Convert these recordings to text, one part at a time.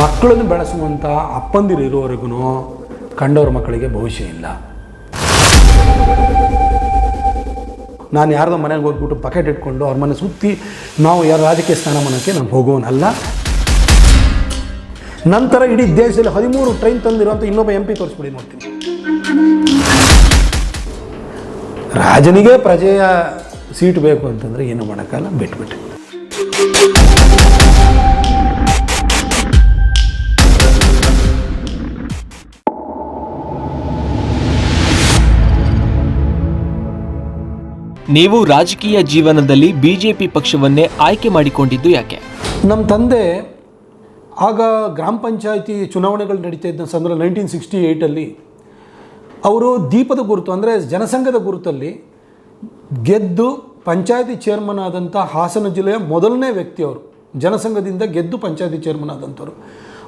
ಮಕ್ಕಳನ್ನು ಬೆಳೆಸುವಂಥ ಅಪ್ಪಂದಿರು ಇರೋವರೆಗೂ ಕಂಡವ್ರ ಮಕ್ಕಳಿಗೆ ಭವಿಷ್ಯ ಇಲ್ಲ. ನಾನು ಯಾರ್ದೋ ಮನೆಗೆ ಹೋಗ್ಬಿಟ್ಟು ಪಕೆಟ್ ಇಟ್ಕೊಂಡು ಅವ್ರ ಮನೆ ಸುತ್ತಿ ನಾವು ಯಾರ ರಾಜಕೀಯ ಸ್ಥಾನಮಾನಕ್ಕೆ ನಾನು ಹೋಗೋನಲ್ಲ ನಂತರ ಇಡೀ ದೇಶದಲ್ಲಿ ಹದಿಮೂರು ಟ್ರೈನ್ ತಂದಿರುವಂಥ ಇನ್ನೊಬ್ಬ ಎಂ ಪಿ ತೋರಿಸ್ಬಿಡಿ ನೋಡ್ತೀನಿ. ರಾಜನಿಗೆ ಪ್ರಜೆಯ ಸೀಟ್ ಬೇಕು ಅಂತಂದರೆ ಏನು ಮಾಡೋಕ್ಕಲ್ಲ ಬಿಟ್ಬಿಟ್ಟೆ ನೀವು ರಾಜಕೀಯ ಜೀವನದಲ್ಲಿ ಬಿಜೆಪಿ ಪಕ್ಷವನ್ನೇ ಆಯ್ಕೆ ಮಾಡಿಕೊಂಡಿದ್ದು ಯಾಕೆ? ನಮ್ಮ ತಂದೆ ಆಗ ಗ್ರಾಮ ಪಂಚಾಯಿತಿ ಚುನಾವಣೆಗಳು ನಡೀತಾ ಇದ್ದ ಸಂದರ್ಭ ನೈನ್ಟೀನ್ ಸಿಕ್ಸ್ಟಿ ಏಯ್ಟಲ್ಲಿ ಅವರು ದೀಪದ ಗುರುತು, ಅಂದರೆ ಜನಸಂಘದ ಗುರುತಲ್ಲಿ ಗೆದ್ದು ಪಂಚಾಯತಿ ಚೇರ್ಮನ್ ಆದಂಥ ಹಾಸನ ಜಿಲ್ಲೆಯ ಮೊದಲನೇ ವ್ಯಕ್ತಿ ಅವರು, ಜನಸಂಘದಿಂದ ಗೆದ್ದು ಪಂಚಾಯತಿ ಚೇರ್ಮನ್ ಆದಂಥವ್ರು.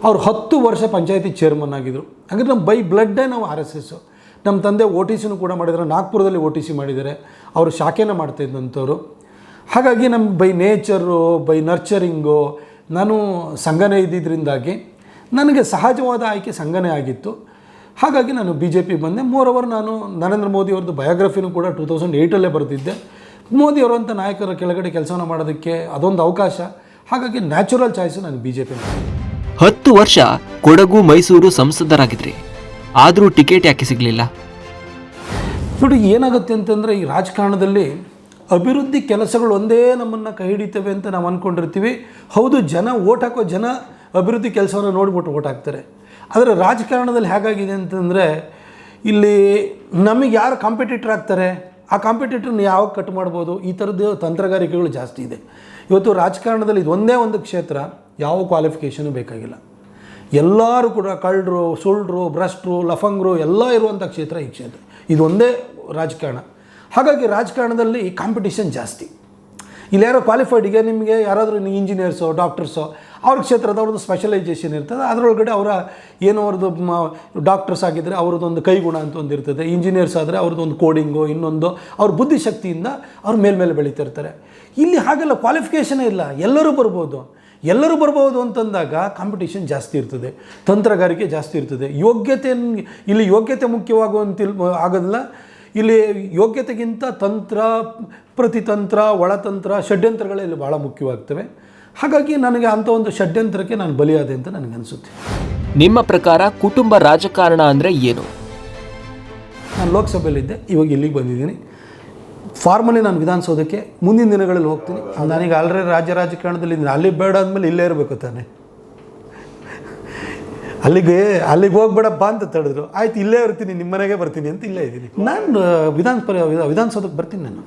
ಅವರು ಹತ್ತು ವರ್ಷ ಪಂಚಾಯತಿ ಚೇರ್ಮನ್ ಆಗಿದ್ದರು ಹಾಗಾದ್ರೆ ನಮ್ಮ ಬೈ ಬ್ಲಡ್ಡೇ ನಾವು ಆರ್ ಎಸ್ ಎಸ್ಸು ನಮ್ಮ ತಂದೆ ಓ ಟಿ ಸಿನೂ ಕೂಡ ಮಾಡಿದ್ದಾರೆ. ನಾಗ್ಪುರದಲ್ಲಿ ಓ ಟಿ ಸಿ ಮಾಡಿದ್ದಾರೆ. ಅವರು ಶಾಖೆನ ಮಾಡ್ತಿದ್ದಂಥವ್ರು ಹಾಗಾಗಿ ನಮ್ಮ ಬೈ ನೇಚರು, ಬೈ ನರ್ಚರಿಂಗು, ನಾನು ಸಂಘನೇ ಇದ್ದಿದ್ದರಿಂದಾಗಿ ನನಗೆ ಸಹಜವಾದ ಆಯ್ಕೆ ಸಂಘನೇ ಆಗಿತ್ತು. ಹಾಗಾಗಿ ನಾನು ಬಿ ಜೆ ಪಿ ಬಂದೆ. ಮೋರ್ ಅವರ್ ನಾನು ನರೇಂದ್ರ ಮೋದಿ ಅವ್ರದ್ದು ಬಯೋಗ್ರಫಿನೂ ಕೂಡ ಟೂ ತೌಸಂಡ್ ಏಯ್ಟಲ್ಲೇ ಬರೆದಿದ್ದೆ. ಮೋದಿಯವರಂಥ ನಾಯಕರ ಕೆಳಗಡೆ ಕೆಲಸನ ಮಾಡೋದಕ್ಕೆ ಅದೊಂದು ಅವಕಾಶ. ಹಾಗಾಗಿ ನ್ಯಾಚುರಲ್ ಚಾಯ್ಸು ನಾನು ಬಿ ಜೆ ಪಿ ಹತ್ತು ವರ್ಷ ಕೊಡಗು ಮೈಸೂರು ಸಂಸದರಾಗಿದ್ರಿ. ಆದರೂ ಟಿಕೆಟ್ ಯಾಕೆ ಸಿಗಲಿಲ್ಲ? ನೋಡಿ, ಏನಾಗುತ್ತೆ ಅಂತಂದರೆ ಈ ರಾಜಕಾರಣದಲ್ಲಿ ಅಭಿವೃದ್ಧಿ ಕೆಲಸಗಳು ಒಂದೇ ನಮ್ಮನ್ನು ಕೈ ಹಿಡಿತವೆ ಅಂತ ನಾವು ಅಂದ್ಕೊಂಡಿರ್ತೀವಿ ಹೌದು, ಜನ ಓಟ್ ಹಾಕೋ ಜನ ಅಭಿವೃದ್ಧಿ ಕೆಲಸವನ್ನು ನೋಡಿಬಿಟ್ಟು ಓಟ್ ಹಾಕ್ತಾರೆ. ಆದರೆ ರಾಜಕಾರಣದಲ್ಲಿ ಹೇಗಾಗಿದೆ ಅಂತಂದರೆ, ಇಲ್ಲಿ ನಮಗೆ ಯಾರು ಕಾಂಪಿಟೇಟರ್ ಆಗ್ತಾರೆ? ಆ ಕಾಂಪಿಟೇಟರ್ನ ಯಾವಾಗ ಕಟ್ ಮಾಡ್ಬೋದು? ಈ ಥರದ್ದು ತಂತ್ರಗಾರಿಕೆಗಳು ಜಾಸ್ತಿ ಇದೆ. ಇವತ್ತು ರಾಜಕಾರಣದಲ್ಲಿ ಇದು ಒಂದೇ ಒಂದು ಕ್ಷೇತ್ರ, ಯಾವ ಕ್ವಾಲಿಫಿಕೇಷನು ಬೇಕಾಗಿಲ್ಲ. ಎಲ್ಲರೂ ಕೂಡ ಕಳ್ಳರು ಸುಳ್ಳರು ಭ್ರಷ್ಟರು, ಲಫಂಗ್ರು ಎಲ್ಲ ಇರುವಂಥ ಕ್ಷೇತ್ರ ಈ ಕ್ಷೇತ್ರ. ಇದೊಂದೇ ರಾಜಕಾರಣ. ಹಾಗಾಗಿ ರಾಜಕಾರಣದಲ್ಲಿ ಕಾಂಪಿಟೇಷನ್ ಜಾಸ್ತಿ. ಇಲ್ಲಿ ಯಾರೋ ಕ್ವಾಲಿಫೈಡ್ ಈಗ ನಿಮಗೆ ಯಾರಾದರೂ ಇಂಜಿನಿಯರ್ಸೋ ಡಾಕ್ಟರ್ಸೋ ಅವ್ರ ಕ್ಷೇತ್ರದ ಅವ್ರದ್ದು ಸ್ಪೆಷಲೈಸೇಷನ್ ಇರ್ತದೆ. ಅದರೊಳಗಡೆ ಅವರ ಏನೋ ಅವ್ರದ್ದು ಡಾಕ್ಟರ್ಸ್ ಆಗಿದ್ದರೆ ಅವ್ರದ್ದೊಂದು ಕೈಗುಣ ಅಂತ ಒಂದು ಇರ್ತದೆ. ಇಂಜಿನಿಯರ್ಸ್ ಆದರೆ ಅವ್ರದ್ದೊಂದು ಕೋಡಿಂಗು ಇನ್ನೊಂದು ಅವ್ರ ಬುದ್ಧಿಶಕ್ತಿಯಿಂದ ಅವ್ರ ಮೇಲ್ಮೇಲೆ ಬೆಳೀತಿರ್ತಾರೆ ಇಲ್ಲಿ ಹಾಗೆಲ್ಲ ಕ್ವಾಲಿಫಿಕೇಷನೇ ಇಲ್ಲ. ಎಲ್ಲರೂ ಬರ್ಬೋದು. ಎಲ್ಲರೂ ಬರ್ಬೋದು ಅಂತಂದಾಗ ಕಾಂಪಿಟೇಷನ್ ಜಾಸ್ತಿ ಇರ್ತದೆ ತಂತ್ರಗಾರಿಕೆ ಜಾಸ್ತಿ ಇರ್ತದೆ. ಯೋಗ್ಯತೆ ಇಲ್ಲಿ ಯೋಗ್ಯತೆ ಮುಖ್ಯವಾಗುವಂತಿಲ್ ಆಗೋದಿಲ್ಲ. ಇಲ್ಲಿ ಯೋಗ್ಯತೆಗಿಂತ ತಂತ್ರ ಪ್ರತಿತಂತ್ರ ಒಳತಂತ್ರ ಷಡ್ಯಂತ್ರಗಳೇ ಇಲ್ಲಿ ಭಾಳ ಮುಖ್ಯವಾಗ್ತವೆ. ಹಾಗಾಗಿ ನನಗೆ ಅಂಥ ಒಂದು ಷಡ್ಯಂತ್ರಕ್ಕೆ ನಾನು ಬಲಿಯಾದೆ ಅಂತ ನನಗನ್ಸುತ್ತೆ ನಿಮ್ಮ ಪ್ರಕಾರ ಕುಟುಂಬ ರಾಜಕಾರಣ ಅಂದರೆ ಏನು? ನಾನು ಲೋಕಸಭೆಯಲ್ಲಿದ್ದೆ ಇವಾಗ ಇಲ್ಲಿಗೆ ಬಂದಿದ್ದೀನಿ. ಫಾರ್ಮಲಿ ನಾನು ವಿಧಾನಸೌಧಕ್ಕೆ ಮುಂದಿನ ದಿನಗಳಲ್ಲಿ ಹೋಗ್ತೀನಿ. ನನಗೆ ಆಲ್ರೆಡಿ ರಾಜ್ಯ ರಾಜಕಾರಣದಲ್ಲಿ ಅಲ್ಲಿ ಬೇಡ ಅಂದಮೇಲೆ ಇಲ್ಲೇ ಇರಬೇಕು ತಾನೆ. ಅಲ್ಲಿಗೆ ಅಲ್ಲಿಗೆ ಹೋಗ್ಬೇಡಪ್ಪ ಅಂತ ತಡೆದ್ರು. ಆಯ್ತು, ಇಲ್ಲೇ ಇರ್ತೀನಿ, ನಿಮ್ಮ ಮನೆಗೆ ಬರ್ತೀನಿ ಅಂತ ಇಲ್ಲೇ ಇದ್ದೀನಿ. ನಾನು ವಿಧಾನ ವಿಧಾನಸೌಧಕ್ಕೆ ಬರ್ತೀನಿ ನಾನು.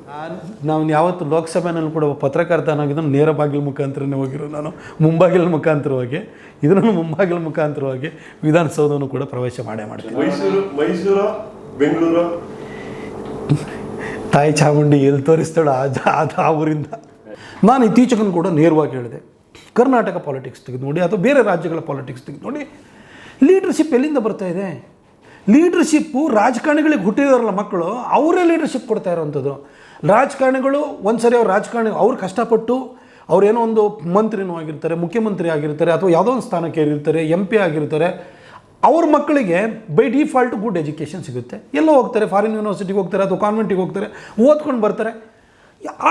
ನಾನು ಯಾವತ್ತು ಲೋಕಸಭೆನಲ್ಲಿ ಕೂಡ ಪತ್ರಕರ್ತ ಪತ್ರಕರ್ತನಾಗಿದ್ದು ನೇರ ಬಾಗಿಲು ಮುಖಾಂತರನೇ ಹೋಗಿರೋ ನಾನು. ಮುಂಬಾಗಿಲ ಮುಖಾಂತರವಾಗಿ ಇದನ್ನು ಮುಂಬಾಗಿಲ ಮುಖಾಂತರವಾಗಿ ವಿಧಾನಸೌಧವನ್ನು ಕೂಡ ಪ್ರವೇಶ ಮಾಡೇ ಮಾಡ್ತೀನಿ. ಮೈಸೂರು ಮೈಸೂರು, ಬೆಂಗಳೂರು? ತಾಯಿ ಚಾಮುಂಡಿ ಎಲ್ಲಿ ತೋರಿಸ್ತಾಳೋ ಆ ಆ ನಾನು ಇತ್ತೀಚೆಗೂ ಕೂಡ ನೇರವಾಗಿ ಹೇಳಿದೆ. ಕರ್ನಾಟಕ ಪಾಲಿಟಿಕ್ಸ್ ತೆಗೆದು ನೋಡಿ, ಅಥವಾ ಬೇರೆ ರಾಜ್ಯಗಳ ಪಾಲಿಟಿಕ್ಸ್ ತೆಗೆದು ನೋಡಿ. ಲೀಡರ್ಶಿಪ್ ಎಲ್ಲಿಂದ ಬರ್ತಾ ಇದೆ? ಲೀಡರ್ಶಿಪ್ಪು ರಾಜಕಾರಣಿಗಳಿಗೆ ಹುಟ್ಟಿದಾರಲ್ಲ ಮಕ್ಕಳು, ಅವರೇ ಲೀಡರ್ಶಿಪ್ ಕೊಡ್ತಾ ಇರೋವಂಥದ್ದು. ರಾಜಕಾರಣಿಗಳು, ಒಂದು ಸರಿ ಅವ್ರು ರಾಜಕಾರಣಿ, ಅವ್ರು ಕಷ್ಟಪಟ್ಟು ಅವ್ರೇನೋ ಒಂದು ಮಂತ್ರಿನೂ ಆಗಿರ್ತಾರೆ, ಮುಖ್ಯಮಂತ್ರಿ ಆಗಿರ್ತಾರೆ, ಅಥವಾ ಯಾವುದೋ ಒಂದು ಸ್ಥಾನಕ್ಕೆ ಏರಿರ್ತಾರೆ ಎಂ ಪಿ ಆಗಿರ್ತಾರೆ ಅವ್ರ ಮಕ್ಕಳಿಗೆ ಬೈ ಡಿಫಾಲ್ಟ್ ಗುಡ್ ಎಜುಕೇಷನ್ ಸಿಗುತ್ತೆ. ಎಲ್ಲೋ ಹೋಗ್ತಾರೆ ಫಾರಿನ್ ಯೂನಿವರ್ಸಿಟಿಗೆ ಹೋಗ್ತಾರೆ ಅಥವಾ ಕಾನ್ವೆಂಟಿಗೆ ಹೋಗ್ತಾರೆ, ಓದ್ಕೊಂಡು ಬರ್ತಾರೆ.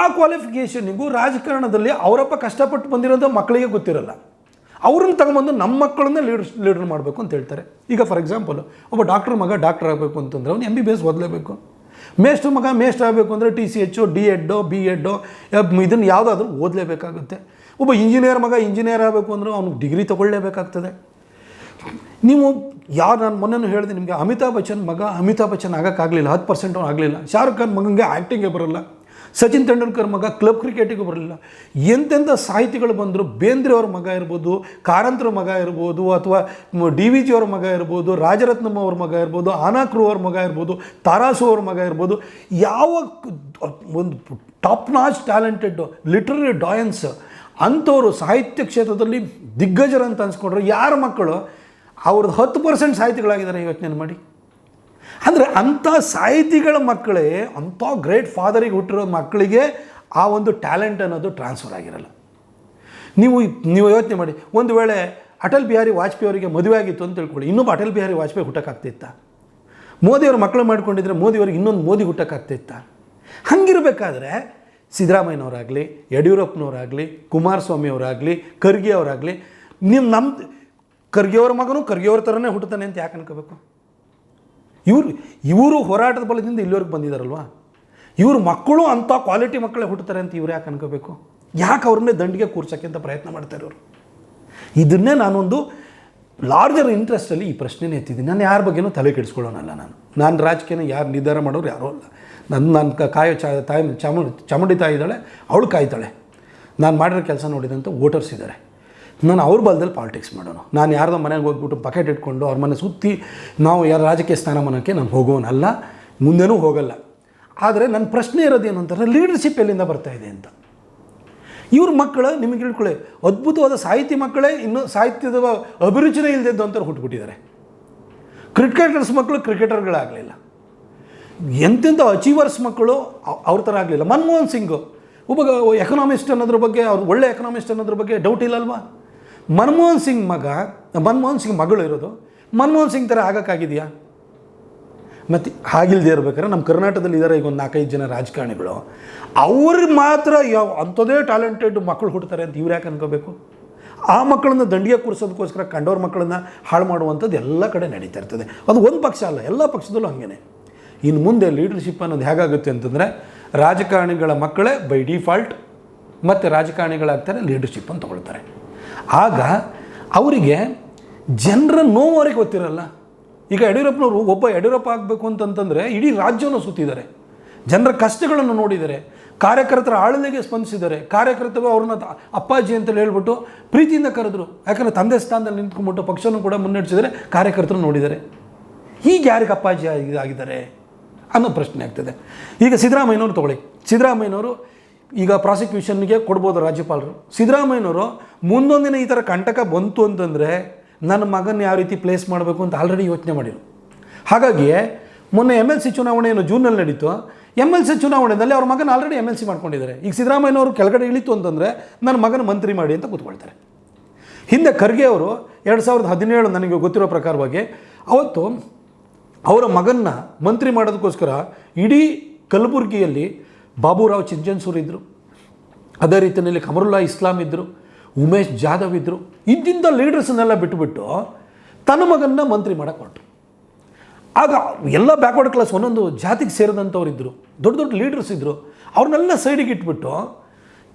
ಆ ಕ್ವಾಲಿಫಿಕೇಷನಿಗೂ ರಾಜಕಾರಣದಲ್ಲಿ ಅವರಪ್ಪ ಕಷ್ಟಪಟ್ಟು ಬಂದಿರೋದು ಮಕ್ಕಳಿಗೆ ಗೊತ್ತಿರಲ್ಲ. ಅವ್ರನ್ನ ತಗೊಂಬಂದು ನಮ್ಮ ಮಕ್ಕಳನ್ನ ಲೀಡರ್ ಲೀಡರ್ ಮಾಡಬೇಕು ಅಂತ ಹೇಳ್ತಾರೆ. ಈಗ ಫಾರ್ ಎಕ್ಸಾಂಪಲ್ ಒಬ್ಬ ಡಾಕ್ಟರ್ ಮಗ ಡಾಕ್ಟರ್ ಆಗಬೇಕು ಅಂತಂದರೆ ಅವ್ನು ಎಂ ಬಿ ಬಿ ಎಸ್ ಓದಲೇಬೇಕು. ಮೇಷ್ಟ್ರ ಮಗ ಮೇಸ್ಟ್ ಆಗಬೇಕು ಅಂದರೆ ಟಿ ಸಿ ಎಚ್ಚು ಡಿ ಎಡ್ಡೋ ಬಿ ಎಡ್ಡೋ ಇದನ್ನು ಯಾವುದಾದ್ರೂ ಓದಲೇಬೇಕಾಗುತ್ತೆ. ಒಬ್ಬ ಇಂಜಿನಿಯರ್ ಮಗ ಇಂಜಿನಿಯರ್ ಆಗಬೇಕು ಅಂದರೆ ಅವ್ನಿಗೆ ಡಿಗ್ರಿ ತೊಗೊಳ್ಳೇಬೇಕಾಗ್ತದೆ. ನೀವು ಯಾರು ನಾನು ಮೊನ್ನೆ ಹೇಳಿದೆ ನಿಮಗೆ ಅಮಿತಾಬ್ ಬಚ್ಚನ್ ಮಗ ಅಮಿತಾಬ್ ಬಚ್ಚನ್ ಆಗೋಕ್ಕಾಗಲಿಲ್ಲ, ಹತ್ತು ಪರ್ಸೆಂಟ್ ಆಗಲಿಲ್ಲ. ಶಾರುಖ್ ಖಾನ್ ಮಗನಿಗೆ ಆ್ಯಕ್ಟಿಂಗೇ ಬರೋಲ್ಲ. ಸಚಿನ್ ತೆಂಡೂಲ್ಕರ್ ಮಗ ಕ್ಲಬ್ ಕ್ರಿಕೆಟಿಗೂ ಬರಲಿಲ್ಲ. ಎಂತೆಂಥ ಸಾಹಿತಿಗಳು ಬಂದರು? ಬೇಂದ್ರೆ ಅವ್ರ ಮಗ ಇರ್ಬೋದು ಕಾರಂತರ ಮಗ ಇರ್ಬೋದು, ಅಥವಾ ಡಿ ವಿ ಜಿ ಅವ್ರ ಮಗ ಇರ್ಬೋದು, ರಾಜರತ್ನಮ್ಮ ಅವ್ರ ಮಗ ಇರ್ಬೋದು ಆನಾಕ್ರು ಅವ್ರ ಮಗ ಇರ್ಬೋದು, ತಾರಾಸು ಅವ್ರ ಮಗ ಇರ್ಬೋದು. ಯಾವ ಒಂದು top notch talented literary doyens ಅಂಥವರು ಸಾಹಿತ್ಯ ಕ್ಷೇತ್ರದಲ್ಲಿ ದಿಗ್ಗಜರಂತ ಅನ್ಸ್ಕೊಂಡ್ರೆ ಯಾರ ಮಕ್ಕಳು? ಅವ್ರದ್ದು ಹತ್ತು ಪರ್ಸೆಂಟ್ ಸಾಹಿತಿಗಳಾಗಿದ್ದಾರೆ ಯೋಚನೆ ಮಾಡಿ. ಅಂದರೆ ಅಂಥ ಸಾಹಿತಿಗಳ ಮಕ್ಕಳೇ, ಅಂಥ ಗ್ರೇಟ್ ಫಾದರಿಗೆ ಹುಟ್ಟಿರೋ ಮಕ್ಕಳಿಗೆ ಆ ಒಂದು ಟ್ಯಾಲೆಂಟ್ ಅನ್ನೋದು ಟ್ರಾನ್ಸ್ಫರ್ ಆಗಿರಲ್ಲ. ನೀವು ನೀವು ಯೋಚನೆ ಮಾಡಿ, ಒಂದು ವೇಳೆ ಅಟಲ್ ಬಿಹಾರಿ ವಾಜಪೇಯಿ ಅವರಿಗೆ ಮದುವೆ ಆಗಿತ್ತು ಅಂತ ತಿಳ್ಕೊಳ್ಳಿ, ಇನ್ನೊಬ್ಬ ಅಟಲ್ ಬಿಹಾರಿ ವಾಜಪೇಯಿ ಹುಟ್ಟಕ್ಕಾಗ್ತಿತ್ತ ಮೋದಿಯವರು ಮಕ್ಕಳು ಮಾಡ್ಕೊಂಡಿದ್ರೆ ಮೋದಿಯವ್ರಿಗೆ ಇನ್ನೊಂದು ಮೋದಿ ಹುಟ್ಟಕ್ಕಾಗ್ತಿತ್ತ ಹಂಗಿರಬೇಕಾದ್ರೆ ಸಿದ್ದರಾಮಯ್ಯನವರಾಗಲಿ, ಯಡಿಯೂರಪ್ಪನವರಾಗಲಿ ಕುಮಾರಸ್ವಾಮಿ ಅವರಾಗಲಿ ಖರ್ಗೆ ಅವರಾಗಲಿ ನಿಮ್ಮ ನಮ್ಮ ಖರ್ಗೆಯವ್ರ ಮಗನೂ ಖರ್ಗೆಯವ್ರ ಥರನೇ ಹುಟ್ಟುತ್ತಾನೆ ಅಂತ ಯಾಕೆ ಅನ್ಕೋಬೇಕು? ಇವರು ಇವರು ಹೋರಾಟದ ಬಲದಿಂದ ಇಲ್ಲಿವರೆಗೆ ಬಂದಿದ್ದಾರಲ್ವಾ ಇವ್ರ ಮಕ್ಕಳು ಅಂಥ ಕ್ವಾಲಿಟಿ ಮಕ್ಕಳೇ ಹುಟ್ಟುತ್ತಾರೆ ಅಂತ ಇವ್ರು ಯಾಕೆ ಅನ್ಕೋಬೇಕು? ಯಾಕೆ ಅವ್ರನ್ನೇ ದಂಡಿಗೆ ಕೂರ್ಸೋಕ್ಕೆ ಅಂತ ಪ್ರಯತ್ನ ಮಾಡ್ತಾರೆ ಇವರು? ಇದನ್ನೇ ನಾನೊಂದು ಲಾರ್ಜರ್ ಇಂಟ್ರೆಸ್ಟಲ್ಲಿ ಈ ಪ್ರಶ್ನೆನೇ ಎತ್ತಿದ್ದೀನಿ. ನಾನು ಯಾರ ಬಗ್ಗೆನೂ ತಲೆ ಕೆಡಿಸ್ಕೊಳ್ಳೋನಲ್ಲ ನಾನು. ನಾನು ರಾಜಕೀಯನ ಯಾರು ನಿರ್ಧಾರ ಮಾಡೋರು ಯಾರೂ ಅಲ್ಲ. ನನ್ನ ನನ್ನ ಕಾಯೋ ಚಾ ತಾಯಿ ಚಾಮುಂಡಿ ಚಾಮುಂಡಿ ತಾಯಿ ಇದ್ದಾಳೆ, ಅವಳು ಕಾಯ್ತಾಳೆ. ನಾನು ಮಾಡಿರೋ ಕೆಲಸ ನೋಡಿದಂಥ ವೋಟರ್ಸ್ ಇದ್ದಾರೆ. ನಾನು ಅವ್ರ ಬಲದಲ್ಲಿ ಪಾಲಿಟಿಕ್ಸ್ ಮಾಡೋಣ. ನಾನು ಯಾರ್ದೋ ಮನೆಗೆ ಹೋಗ್ಬಿಟ್ಟು ಬಕೆಟ್ ಇಟ್ಕೊಂಡು ಅವ್ರ ಮನೆ ಸುತ್ತಿ ನಾವು ಯಾರ ರಾಜಕೀಯ ಸ್ಥಾನಮಾನಕ್ಕೆ ನಾನು ಹೋಗೋನಲ್ಲ, ಮುಂದೆನೂ ಹೋಗಲ್ಲ. ಆದರೆ ನನ್ನ ಪ್ರಶ್ನೆ ಇರೋದೇನು ಅಂತಂದರೆ ಲೀಡರ್ಶಿಪ್ ಎಲ್ಲಿಂದ ಬರ್ತಾ ಇದೆ ಅಂತ. ಇವ್ರ ಮಕ್ಕಳು ನಿಮಗೆ ಹೇಳ್ಕೊಳ್ಳಿ, ಅದ್ಭುತವಾದ ಸಾಹಿತಿ ಮಕ್ಕಳೇ ಇನ್ನು ಸಾಹಿತ್ಯದ ಅಭಿರುಚಿನೇ ಇಲ್ಲದಿದ್ದು ಅಂತ ಹುಟ್ಟುಬಿಟ್ಟಿದ್ದಾರೆ ಕ್ರಿಕೆಟರ್ಸ್ ಮಕ್ಕಳು ಕ್ರಿಕೆಟರ್ಗಳಾಗಲಿಲ್ಲ ಎಂತೆಂಥ ಅಚೀವರ್ಸ್ ಮಕ್ಕಳು ಅವ್- ಅವ್ರ ಥರ ಆಗಲಿಲ್ಲ. ಮನಮೋಹನ್ ಸಿಂಗ್ ಒಬ್ಬ ಎಕನಾಮಿಸ್ಟ್ ಅನ್ನೋದ್ರ ಬಗ್ಗೆ, ಅವ್ರು ಒಳ್ಳೆ ಎಕನಾಮಿಸ್ಟ್ ಅನ್ನೋದ್ರ ಬಗ್ಗೆ ಡೌಟ್ ಇಲ್ಲಲ್ವಾ ಮನಮೋಹನ್ ಸಿಂಗ್ ಮಗ, ಮನಮೋಹನ್ ಸಿಂಗ್ ಮಗಳು ಇರೋದು. ಮನಮೋಹನ್ ಸಿಂಗ್ ಥರ ಆಗೋಕ್ಕಾಗಿದೆಯಾ? ಮತ್ತು ಹಾಗಿಲ್ದೇ ಇರ್ಬೇಕಾದ್ರೆ ನಮ್ಮ ಕರ್ನಾಟಕದಲ್ಲಿ ಇದ್ದಾರೆ ಈಗ ಒಂದು ನಾಲ್ಕೈದು ಜನ ರಾಜಕಾರಣಿಗಳು. ಅವ್ರಿಗೆ ಮಾತ್ರ ಯಾವ ಅಂಥದೇ ಟ್ಯಾಲೆಂಟೆಡ್ ಮಕ್ಕಳು ಹುಡ್ತಾರೆ ಅಂತ ಇವ್ರು ಯಾಕೆ ಅನ್ಕೋಬೇಕು? ಆ ಮಕ್ಕಳನ್ನ ದಂಡಿಗೆ ಕೂರಿಸೋದಕ್ಕೋಸ್ಕರ ಕಂಡವ್ರ ಮಕ್ಕಳನ್ನ ಹಾಳು ಮಾಡುವಂಥದ್ದು ಎಲ್ಲ ಕಡೆ ನಡೀತಾ ಇರ್ತದೆ. ಅದು ಒಂದು ಪಕ್ಷ ಅಲ್ಲ, ಎಲ್ಲ ಪಕ್ಷದಲ್ಲೂ ಹಾಗೇನೆ. ಇನ್ನು ಮುಂದೆ ಲೀಡರ್ಶಿಪ್ ಅನ್ನೋದು ಹೇಗಾಗುತ್ತೆ ಅಂತಂದರೆ ರಾಜಕಾರಣಿಗಳ ಮಕ್ಕಳೇ ಬೈ ಡಿಫಾಲ್ಟ್ ಮತ್ತು ರಾಜಕಾರಣಿಗಳಾಗ್ತಾರೆ ಲೀಡರ್ಶಿಪ್ ಅಂತ ತಗೊಳ್ತಾರೆ. ಆಗ ಅವರಿಗೆ ಜನರ ನೋವು ಗೊತ್ತಿರಲ್ಲ. ಈಗ ಯಡಿಯೂರಪ್ಪನವರು ಒಬ್ಬ ಯಡಿಯೂರಪ್ಪ ಆಗಬೇಕು ಅಂತಂತಂದರೆ ಇಡೀ ರಾಜ್ಯವನ್ನು ಸುತ್ತಿದ್ದಾರೆ. ಜನರ ಕಷ್ಟಗಳನ್ನು ನೋಡಿದ್ದಾರೆ. ಕಾರ್ಯಕರ್ತರ ಆಳಲೆಗೆ ಸ್ಪಂದಿಸಿದ್ದಾರೆ. ಕಾರ್ಯಕರ್ತರು ಅವ್ರನ್ನ ಅಪ್ಪಾಜಿ ಅಂತೇಳಿ ಹೇಳ್ಬಿಟ್ಟು ಪ್ರೀತಿಯಿಂದ ಕರೆದ್ರು. ಯಾಕಂದರೆ ತಂದೆ ಸ್ಥಾನದಲ್ಲಿ ನಿಂತ್ಕೊಂಡ್ಬಿಟ್ಟು ಪಕ್ಷನೂ ಕೂಡ ಮುನ್ನಡೆಸಿದರೆ ಕಾರ್ಯಕರ್ತರು ನೋಡಿದ್ದಾರೆ. ಈಗ ಯಾರಿಗೆ ಅಪ್ಪಾಜಿ ಆಗಿ- ಆಗಿದ್ದಾರೆ ಅನ್ನೋ ಪ್ರಶ್ನೆ ಆಗ್ತದೆ. ಈಗ ಸಿದ್ದರಾಮಯ್ಯನವರು ತಗೊಳ್ಳಿ. ಸಿದ್ದರಾಮಯ್ಯನವರು ಈಗ ಪ್ರಾಸಿಕ್ಯೂಷನ್ಗೆ ಕೊಡ್ಬೋದು ರಾಜ್ಯಪಾಲರು. ಸಿದ್ದರಾಮಯ್ಯನವರು ಮುಂದೊಂದಿನ ಈ ಥರ ಕಂಟಕ ಬಂತು ಅಂತಂದರೆ ನನ್ನ ಮಗನ ಯಾವ ರೀತಿ ಪ್ಲೇಸ್ ಮಾಡಬೇಕು ಅಂತ ಆಲ್ರೆಡಿ ಯೋಚನೆ ಮಾಡಿದರು ಹಾಗಾಗಿ ಮೊನ್ನೆ ಎಂ ಎಲ್ ಸಿ ಚುನಾವಣೆ ಏನು ಜೂನಲ್ಲಿ ನಡೀತು. ಎಂ ಎಲ್ ಸಿ ಚುನಾವಣೆಯಲ್ಲಿ ಅವ್ರ ಮಗನ ಆಲ್ರೆಡಿ ಎಂ ಎಲ್ ಸಿ ಮಾಡ್ಕೊಂಡಿದ್ದಾರೆ. ಈಗ ಸಿದ್ದರಾಮಯ್ಯನವರು ಕೆಳಗಡೆ ಇಳಿತು ಅಂತಂದರೆ ನನ್ನ ಮಗನ ಮಂತ್ರಿ ಮಾಡಿ ಅಂತ ಕೂತ್ಕೊಳ್ತಾರೆ. ಹಿಂದೆ ಖರ್ಗೆ ಅವರು ಎರಡು ಸಾವಿರದ ಹದಿನೇಳು ನನಗೆ ಗೊತ್ತಿರೋ ಪ್ರಕಾರವಾಗಿ ಅವತ್ತು ಅವರ ಮಗನ್ನ ಮಂತ್ರಿ ಮಾಡೋದಕ್ಕೋಸ್ಕರ ಇಡೀ ಕಲಬುರಗಿಯಲ್ಲಿ ಬಾಬುರಾವ್ ಚಿಂಚನ್ಸೂರ್ ಇದ್ದರು ಅದೇ ರೀತಿಯಲ್ಲಿ ಕಮರುಲ್ಲಾ ಇಸ್ಲಾಂ ಇದ್ದರು ಉಮೇಶ್ ಜಾಧವ್ ಇದ್ದರು ಇಂತಿಂಥ ಲೀಡರ್ಸನ್ನೆಲ್ಲ ಬಿಟ್ಟುಬಿಟ್ಟು ತನ್ನ ಮಗನ್ನ ಮಂತ್ರಿ ಮಾಡಕ್ಕೆ ಆಗ ಎಲ್ಲ ಬ್ಯಾಕ್ವರ್ಡ್ ಕ್ಲಾಸ್ ಒಂದೊಂದು ಜಾತಿಗೆ ಸೇರಿದಂಥವ್ರು ಇದ್ದರು ದೊಡ್ಡ ದೊಡ್ಡ ಲೀಡರ್ಸ್ ಇದ್ದರು ಅವ್ರನ್ನೆಲ್ಲ ಸೈಡಿಗೆ ಇಟ್ಬಿಟ್ಟು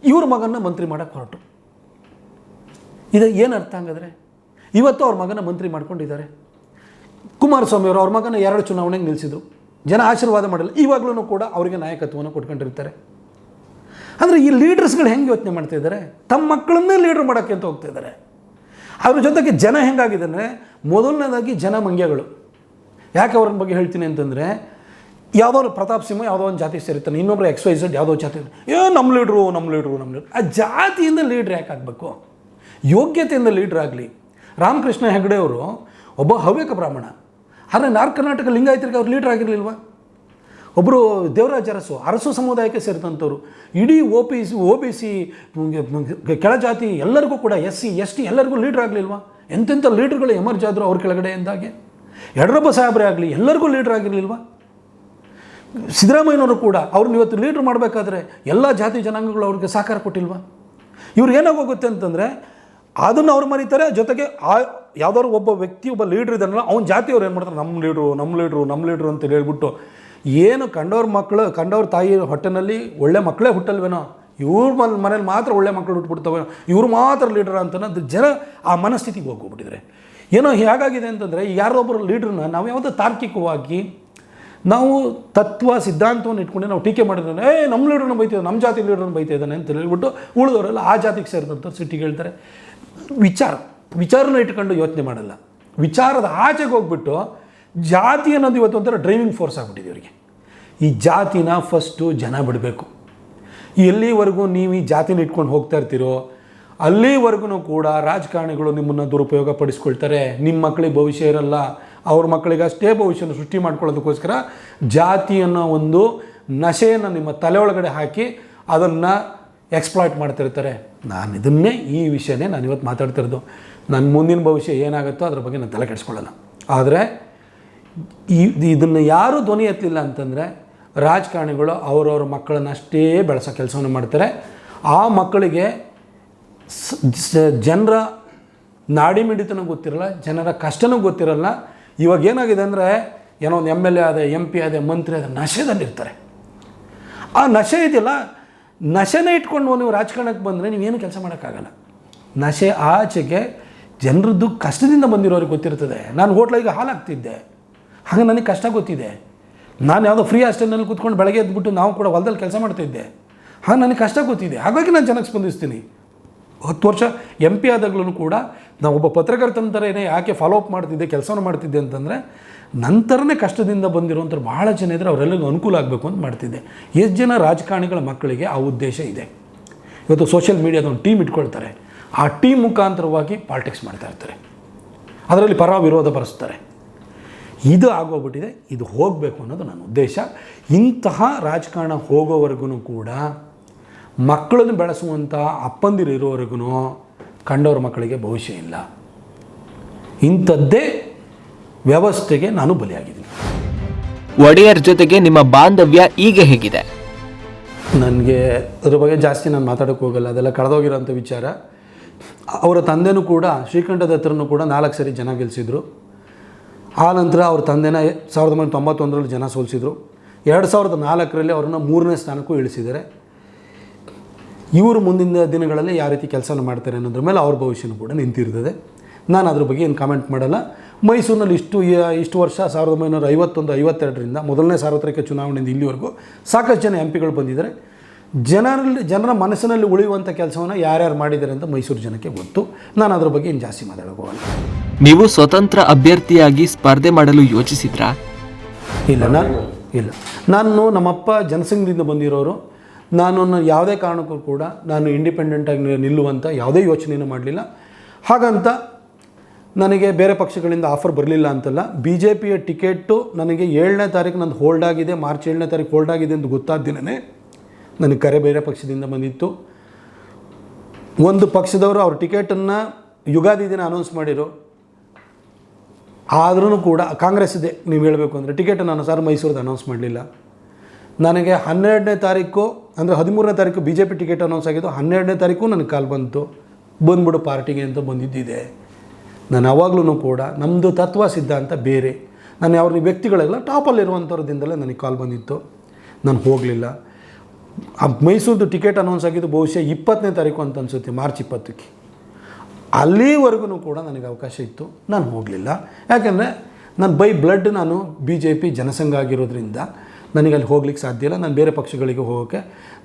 ಇವ್ರ ಮಗನ್ನ ಮಂತ್ರಿ ಮಾಡಕ್ಕೆ ಹೊರಟು. ಇದು ಏನು ಅರ್ಥ ಹಂಗಾದ್ರೆ? ಇವತ್ತು ಅವ್ರ ಮಗನ ಮಂತ್ರಿ ಮಾಡ್ಕೊಂಡಿದ್ದಾರೆ. ಕುಮಾರಸ್ವಾಮಿ ಅವರು ಅವ್ರ ಮಗನ ಎರಡು ಚುನಾವಣೆಗೆ ನಿಲ್ಲಿಸಿದ್ರು ಜನ ಆಶೀರ್ವಾದ ಮಾಡಲ್ಲ. ಇವಾಗಲೂ ಕೂಡ ಅವರಿಗೆ ನಾಯಕತ್ವವನ್ನು ಕೊಟ್ಕೊಂಡಿರ್ತಾರೆ. ಅಂದರೆ ಈ ಲೀಡರ್ಸ್ಗಳು ಹೆಂಗೆ ಯೋಚನೆ ಮಾಡ್ತಾ ಇದ್ದಾರೆ? ತಮ್ಮ ಮಕ್ಕಳನ್ನೇ ಲೀಡರ್ ಮಾಡೋಕ್ಕೆ ಅಂತ ಹೋಗ್ತಾ ಇದ್ದಾರೆ. ಅದ್ರ ಜೊತೆಗೆ ಜನ ಹೆಂಗಾಗಿದೆ ಅಂದರೆ ಮೊದಲನೇದಾಗಿ ಜನ ಮಂಗ್ಯಗಳು. ಯಾಕೆ ಅವ್ರನ್ನ ಬಗ್ಗೆ ಹೇಳ್ತೀನಿ ಅಂತಂದರೆ, ಯಾವುದೋ ಪ್ರತಾಪ್ ಸಿಂಹ ಯಾವುದೋ ಒಂದು ಜಾತಿ ಸೇರಿರ್ತಾನೆ ಇನ್ನೊಬ್ಬರು ಎಕ್ಸ್ ವೈ ಝೆಡ್ ಯಾವುದೋ ಜಾತಿ ಏ ನಮ್ಮ ಲೀಡ್ರು ನಮ್ಮ ಲೀಡ್ರು ನಮ್ಮ ಲೀಡ್ರು. ಆ ಜಾತಿಯಿಂದ ಲೀಡ್ರ್ ಯಾಕೆ ಆಗಬೇಕು? ಯೋಗ್ಯತೆಯಿಂದ ಲೀಡ್ರ್ ಆಗಲಿ. ರಾಮಕೃಷ್ಣ ಹೆಗಡೆ ಅವರು ಒಬ್ಬ ಹವ್ಯಕ ಬ್ರಾಹ್ಮಣ. ಆದರೆ ನಾರ್ತ್ ಕರ್ನಾಟಕ ಲಿಂಗಾಯತರಿಗೆ ಅವ್ರು ಲೀಡರ್ ಆಗಿರಲಿಲ್ವಾ? ಒಬ್ಬರು ದೇವರಾಜ ಅರಸು ಅರಸು ಸಮುದಾಯಕ್ಕೆ ಸೇರಿದಂಥವ್ರು ಇಡೀ O P C, O B C ಕೆಳಜಾತಿ ಎಲ್ಲರಿಗೂ ಕೂಡ, ಎಸ್ ಸಿ, ಎಸ್ ಟಿ ಎಲ್ಲರಿಗೂ ಲೀಡ್ರ್ ಆಗಲಿಲ್ವಾ? ಎಂತೆಂಥ ಲೀಡ್ರ್ಗಳು ಎಮರ್ಜ್ ಆದರು ಅವ್ರ ಕೆಳಗಡೆ ಎಂದಾಗೆ? ಯಡಿಯೂರಪ್ಪ ಸಾಹೇಬ್ರೇ ಆಗಲಿ, ಎಲ್ಲರಿಗೂ ಲೀಡ್ರ್ ಆಗಿರಲಿಲ್ವಾ? ಸಿದ್ದರಾಮಯ್ಯನವರು ಕೂಡ ಅವ್ರನ್ನ ಇವತ್ತು ಲೀಡ್ರ್ ಮಾಡಬೇಕಾದ್ರೆ ಎಲ್ಲ ಜಾತಿ ಜನಾಂಗಗಳು ಅವ್ರಿಗೆ ಸಹಕಾರ ಕೊಟ್ಟಿಲ್ವಾ? ಇವ್ರು ಏನಾಗೋಗುತ್ತೆ ಅಂತಂದರೆ ಅದನ್ನು ಅವ್ರು ಮರೀತಾರೆ. ಜೊತೆಗೆ ಆ ಯಾವ್ದಾದ್ರು ಒಬ್ಬ ವ್ಯಕ್ತಿ, ಒಬ್ಬ ಲೀಡ್ರ್ ಇದ್ದಾನಲ್ಲ, ಅವ್ನ ಜಾತಿಯವ್ರು ಏನು ಮಾಡ್ತಾರೆ? ನಮ್ಮ ಲೀಡ್ರು ನಮ್ಮ ಲೀಡ್ರು ನಮ್ಮ ಲೀಡ್ರು ಅಂತ ಹೇಳ್ಬಿಟ್ಟು ಏನು ಕಂಡವ್ರ ಮಕ್ಕಳು ಕಂಡವ್ರ ತಾಯಿ ಹೊಟ್ಟೆನಲ್ಲಿ ಒಳ್ಳೆ ಮಕ್ಕಳೇ ಹುಟ್ಟಲ್ವೇನೋ? ಇವ್ರ ಮನ, ಮನೇಲಿ ಮಾತ್ರ ಒಳ್ಳೆ ಮಕ್ಕಳು ಹುಟ್ಬಿಡ್ತವೆ. ಇವ್ರು ಮಾತ್ರ ಲೀಡರ್ ಅಂತ ಅನ್ನೋದು ಜನ ಆ ಮನಸ್ಥಿತಿಗೆ ಹೋಗ್ಬಿಟ್ಟಿದ್ರೆ ಏನೋ ಹೇಗಾಗಿದೆ ಅಂತಂದರೆ ಯಾರೊಬ್ಬರು ಲೀಡ್ರನ್ನ ನಾವು ಯಾವುದೋ ತಾರ್ಕಿಕವಾಗಿ ನಾವು ತತ್ವ, ಸಿದ್ಧಾಂತವನ್ನು ಇಟ್ಕೊಂಡು ನಾವು ಟೀಕೆ ಮಾಡಿದ್ರೆ, ಏ ನಮ್ಮ ಲೀಡ್ರನ್ನ ಬೈತಿದ್ದಾನೆ ನಮ್ಮ ಜಾತಿ ಲೀಡ್ರನ್ನ ಬೈತಿದ್ದಾನೆ ಅಂತ ಹೇಳಿಬಿಟ್ಟು ಉಳಿದವರೆಲ್ಲ ಆ ಜಾತಿಗೆ ಸೇರಿದಂಥ ಸಿಟ್ಟಿಗೆ ಹೇಳ್ತಾರೆ. ವಿಚಾರ, ವಿಚಾರನ ಇಟ್ಕೊಂಡು ಯೋಚನೆ ಮಾಡಲ್ಲ. ವಿಚಾರದ ಆಚೆಗೆ ಹೋಗ್ಬಿಟ್ಟು ಜಾತಿ ಅನ್ನೋದು ಇವತ್ತು ಒಂಥರ ಡ್ರೈವಿಂಗ್ ಫೋರ್ಸ್ ಆಗ್ಬಿಟ್ಟಿದೆ ಇವರಿಗೆ. ಈ ಜಾತಿನ ಫಸ್ಟು ಜನ ಬಿಡಬೇಕು. ಎಲ್ಲಿವರೆಗೂ ನೀವು ಈ ಜಾತಿನ ಇಟ್ಕೊಂಡು ಹೋಗ್ತಾ ಇರ್ತೀರೋ, ಅಲ್ಲಿವರೆಗೂ ಕೂಡ ರಾಜಕಾರಣಿಗಳು ನಿಮ್ಮನ್ನು ದುರುಪಯೋಗ ಪಡಿಸ್ಕೊಳ್ತಾರೆ. ನಿಮ್ಮ ಮಕ್ಕಳಿಗೆ ಭವಿಷ್ಯ ಇರಲ್ಲ. ಅವ್ರ ಮಕ್ಕಳಿಗೆ ಅಷ್ಟೇ ಭವಿಷ್ಯನ ಸೃಷ್ಟಿ ಮಾಡ್ಕೊಳ್ಳೋದಕ್ಕೋಸ್ಕರ ಜಾತಿ ಅನ್ನೋ ಒಂದು ನಶೆಯನ್ನು ನಿಮ್ಮ ತಲೆ ಹಾಕಿ ಅದನ್ನು ಎಕ್ಸ್ಪ್ಲಾಯ್ಟ್ ಮಾಡ್ತಿರ್ತಾರೆ. ನಾನು ಇದನ್ನೇ ಈ ವಿಷಯನೇ ನಾನು ಇವತ್ತು ಮಾತಾಡ್ತಿರೋದು. ನನ್ನ ಮುಂದಿನ ಭವಿಷ್ಯ ಏನಾಗುತ್ತೋ ಅದ್ರ ಬಗ್ಗೆ ನಾನು ತಲೆ ಕೆಡಿಸ್ಕೊಳ್ಳಲ್ಲ. ಆದರೆ ಈ ಇದನ್ನು ಯಾರೂ ಧ್ವನಿ ಎತ್ತಲಿಲ್ಲ ಅಂತಂದರೆ ರಾಜಕಾರಣಿಗಳು ಅವರವ್ರ ಮಕ್ಕಳನ್ನ ಅಷ್ಟೇ ಬೆಳೆಸೋ ಕೆಲಸವನ್ನು ಮಾಡ್ತಾರೆ. ಆ ಮಕ್ಕಳಿಗೆ ಜನರ ನಾಡಿ ಮಿಡಿತನೂ ಗೊತ್ತಿರಲ್ಲ, ಜನರ ಕಷ್ಟನೂ ಗೊತ್ತಿರಲ್ಲ. ಇವಾಗ ಏನಾಗಿದೆ ಅಂದರೆ ಏನೋ ಒಂದು ಎಂ ಎಲ್ ಎ ಆದ ಎಂ ಪಿ ಆದ, ಮಂತ್ರಿ ಆದ ನಶೆದಲ್ಲಿರ್ತಾರೆ. ಆ ನಶೆ ಇದೆಯಲ್ಲ ನಶೆನೇ ಇಟ್ಕೊಂಡು ನೀವು ರಾಜಕಾರಣಕ್ಕೆ ಬಂದರೆ ನೀವೇನು ಕೆಲಸ ಮಾಡೋಕ್ಕಾಗಲ್ಲ. ನಶೆ ಆಚೆಗೆ ಜನರದ್ದು ಕಷ್ಟದಿಂದ ಬಂದಿರೋರಿಗೆ ಗೊತ್ತಿರ್ತದೆ. ನಾನು ಹೋಟ್ಲಿಗೆ ಹಾಲಾಗ್ತಿದ್ದೆ. ಹಾಗೆ ನನಗೆ ಕಷ್ಟ ಗೊತ್ತಿದೆ. ನಾನು ಯಾವುದೋ ಫ್ರೀ ಹಾಸ್ಟೆಲ್ನಲ್ಲಿ ಕೂತ್ಕೊಂಡು ಬೆಳಗ್ಗೆ ಎದ್ಬಿಟ್ಟು ನಾವು ಕೂಡ ಹೊಲದಲ್ಲಿ ಕೆಲಸ ಮಾಡ್ತಿದ್ದೆ. ಹಾಗೆ ನನಗೆ ಕಷ್ಟ ಗೊತ್ತಿದೆ. ಹಾಗಾಗಿ ನಾನು ಜನಕ್ಕೆ ಸ್ಪಂದಿಸ್ತೀನಿ. ಹತ್ತು ವರ್ಷ ಎಂ ಪಿ ಆದಾಗಲೂ ಕೂಡ ನಾವು ಒಬ್ಬ ಪತ್ರಕರ್ತನ ಥರ ಏನೇ ಯಾಕೆ ಫಾಲೋ ಅಪ್ ಮಾಡ್ತಿದ್ದೆ ಕೆಲಸವನ್ನು ಮಾಡ್ತಿದ್ದೆ ಅಂತಂದರೆ ನಂತರನೇ ಕಷ್ಟದಿಂದ ಬಂದಿರುವಂಥವ್ರು ಭಾಳ ಜನ ಇದ್ದರೆ ಅವರೆಲ್ಲರಿಗೂ ಅನುಕೂಲ ಆಗಬೇಕು ಅಂತ ಮಾಡ್ತಿದ್ದೆ. ಎಷ್ಟು ಜನ ರಾಜಕಾರಣಿಗಳ ಮಕ್ಕಳಿಗೆ ಆ ಉದ್ದೇಶ ಇದೆ? ಇವತ್ತು ಸೋಷಿಯಲ್ ಮೀಡಿಯಾದ ಒಂದು ಟೀಮ್ ಇಟ್ಕೊಳ್ತಾರೆ. ಆ ಟೀಮ್ ಮುಖಾಂತರವಾಗಿ ಪಾಲಿಟಿಕ್ಸ್ ಮಾಡ್ತಾ ಇರ್ತಾರೆ. ಅದರಲ್ಲಿ ಪರ ವಿರೋಧ ಬರೆಸ್ತಾರೆ ಇದು ಆಗೋಗ್ಬಿಟ್ಟಿದೆ, ಇದು ಹೋಗಬೇಕು ಅನ್ನೋದು ನನ್ನ ಉದ್ದೇಶ. ಇಂತಹ ರಾಜಕಾರಣ ಹೋಗೋವರೆಗೂ ಕೂಡ ಮಕ್ಕಳನ್ನು ಬೆಳೆಸುವಂಥ ಅಪ್ಪಂದಿರು ಇರೋವರೆಗೂ ಕಂಡವ್ರ ಮಕ್ಕಳಿಗೆ ಭವಿಷ್ಯ ಇಲ್ಲ. ಇಂಥದ್ದೇ ವ್ಯವಸ್ಥೆಗೆ ನಾನು ಬಲಿಯಾಗಿದ್ದೀನಿ. ಒಡೆಯರ್ ಜೊತೆಗೆ ನಿಮ್ಮ ಬಾಂಧವ್ಯ ಈಗ ಹೇಗಿದೆ? ನನಗೆ ಅದ್ರ ಬಗ್ಗೆ ಜಾಸ್ತಿ ನಾನು ಮಾತಾಡೋಕ್ಕೆ ಹೋಗಲ್ಲ ಅದೆಲ್ಲ ಕಳೆದೋಗಿರೋಂಥ ವಿಚಾರ. ಅವರ ತಂದೆನೂ ಕೂಡ ಶ್ರೀಕಂಠದ ಹತ್ರನೂ ಕೂಡ ನಾಲ್ಕು ಸರಿ ಜನ ಗೆಲ್ಲಿಸಿದ್ರು ಆ ನಂತರ ಅವ್ರ ತಂದೆನ ಸಾವಿರದ ಒಂಬೈನೂರ ತೊಂಬತ್ತೊಂದರಲ್ಲಿ ಜನ ಸೋಲಿಸಿದ್ರು. ಎರಡು ಸಾವಿರದ ನಾಲ್ಕರಲ್ಲಿ ಅವ್ರನ್ನ ಮೂರನೇ ಸ್ಥಾನಕ್ಕೂ ಇಳಿಸಿದ್ದಾರೆ. ಇವರು ಮುಂದಿನ ದಿನಗಳಲ್ಲಿ ಯಾವ ರೀತಿ ಕೆಲಸನ ಮಾಡ್ತಾರೆ ಅನ್ನೋದ್ರ ಮೇಲೆ ಅವ್ರ ಭವಿಷ್ಯನೂ ಕೂಡ ನಿಂತಿರ್ತದೆ. ನಾನು ಅದ್ರ ಬಗ್ಗೆ ಏನು ಕಾಮೆಂಟ್ ಮಾಡಲ್ಲ. ಮೈಸೂರಿನಲ್ಲಿ ಇಷ್ಟು ಇಷ್ಟು ವರ್ಷ ಸಾವಿರದ ಒಂಬೈನೂರ ಐವತ್ತೊಂದು ಐವತ್ತೆರಡರಿಂದ ಮೊದಲನೇ ಸಾರ್ವತ್ರಿಕ ಚುನಾವಣೆಯಿಂದ ಇಲ್ಲಿವರೆಗೂ ಸಾಕಷ್ಟು ಜನ ಎಂ ಪಿಗಳು ಬಂದಿದ್ದಾರೆ. ಜನರಲ್ಲಿ ಜನರ ಮನಸ್ಸಿನಲ್ಲಿ ಉಳಿಯುವಂಥ ಕೆಲಸವನ್ನು ಯಾರ್ಯಾರು ಮಾಡಿದ್ದಾರೆ ಅಂತ ಮೈಸೂರು ಜನಕ್ಕೆ ಗೊತ್ತು. ನಾನು ಅದ್ರ ಬಗ್ಗೆ ಇನ್ನು ಜಾಸ್ತಿ ಮಾತಾಡೋಕೆ ಹೋಗಲ್ಲ ನೀವು ಸ್ವತಂತ್ರ ಅಭ್ಯರ್ಥಿಯಾಗಿ ಸ್ಪರ್ಧೆ ಮಾಡಲು ಯೋಚಿಸಿದ್ರಾ? ಇಲ್ಲ ನಾನು ಇಲ್ಲ. ನಾನು ನಮ್ಮಪ್ಪ ಜನಸಂಘದಿಂದ ಬಂದಿರೋರು. ನಾನು ಯಾವುದೇ ಕಾರಣಕ್ಕೂ ಕೂಡ ನಾನು ಇಂಡಿಪೆಂಡೆಂಟಾಗಿ ನಿಲ್ಲುವಂಥ ಯಾವುದೇ ಯೋಚನೆಯನ್ನು ಮಾಡಲಿಲ್ಲ. ಹಾಗಂತ ನನಗೆ ಬೇರೆ ಪಕ್ಷಗಳಿಂದ ಆಫರ್ ಬರಲಿಲ್ಲ ಅಂತಲ್ಲ ಬಿ ಜೆ ಪಿಯ ಟಿಕೆಟು ನನಗೆ ಏಳನೇ ತಾರೀಕು ನಂದು ಹೋಲ್ಡ್ ಆಗಿದೆ, ಮಾರ್ಚ್ ಏಳನೇ ತಾರೀಕು ಹೋಲ್ಡ್ ಆಗಿದೆ ಅಂತ ಗೊತ್ತಾದ ದಿನವೇ ನನಗೆ ಕರೆ ಬೇರೆ ಪಕ್ಷದಿಂದ ಬಂದಿತ್ತು. ಒಂದು ಪಕ್ಷದವರು ಅವ್ರ ಟಿಕೆಟನ್ನು ಯುಗಾದಿ ದಿನ ಅನೌನ್ಸ್ ಮಾಡಿರು. ಆದ್ರೂ ಕೂಡ ಕಾಂಗ್ರೆಸ್ ಇದೆ, ನೀವು ಹೇಳಬೇಕು ಅಂದರೆ ಟಿಕೆಟ್ ಅನುಸಾರ ಸರ್ ಮೈಸೂರದ ಅನೌನ್ಸ್ ಮಾಡಲಿಲ್ಲ. ನನಗೆ ಹನ್ನೆರಡನೇ ತಾರೀಕು, ಅಂದರೆ ಹದಿಮೂರನೇ ತಾರೀಕು B J P ticket announce ಆಗಿದ್ದು ಹನ್ನೆರಡನೇ ತಾರೀಕು ನನಗೆ ಕಾಲ್ ಬಂತು. ಬಂದ್ಬಿಡು ಪಾರ್ಟಿಗೆ ಅಂತ ಬಂದಿದ್ದಿದೆ. ನಾನು ಯಾವಾಗಲೂ ಕೂಡ ನಮ್ಮದು ತತ್ವ ಸಿದ್ಧಾಂತ ಬೇರೆ. ನಾನು ಯಾವ ವ್ಯಕ್ತಿಗಳೆಲ್ಲ ಟಾಪಲ್ಲಿರುವಂಥವ್ರದಿಂದಲೇ ನನಗೆ ಕಾಲ್ ಬಂದಿತ್ತು. ನಾನು ಹೋಗಲಿಲ್ಲ. ಆ ಮೈಸೂರದು ಟಿಕೆಟ್ ಅನೌನ್ಸ್ ಆಗಿದ್ದು ಬಹುಶಃ ಇಪ್ಪತ್ತನೇ ತಾರೀಕು ಅಂತ ಅನಿಸುತ್ತೆ, ಮಾರ್ಚ್ ಇಪ್ಪತ್ತಕ್ಕೆ. ಅಲ್ಲಿವರೆಗೂ ಕೂಡ ನನಗೆ ಅವಕಾಶ ಇತ್ತು. ನಾನು ಹೋಗಲಿಲ್ಲ. ಯಾಕೆಂದರೆ ನಾನು ಬೈ ಬ್ಲಡ್ ನಾನು ಬಿ ಜೆ ಪಿ ಜನಸಂಘ ಆಗಿರೋದ್ರಿಂದ ನನಗೆ ಅಲ್ಲಿ ಹೋಗ್ಲಿಕ್ಕೆ ಸಾಧ್ಯ ಇಲ್ಲ. ನಾನು ಬೇರೆ ಪಕ್ಷಗಳಿಗೆ ಹೋಗೋಕ್ಕೆ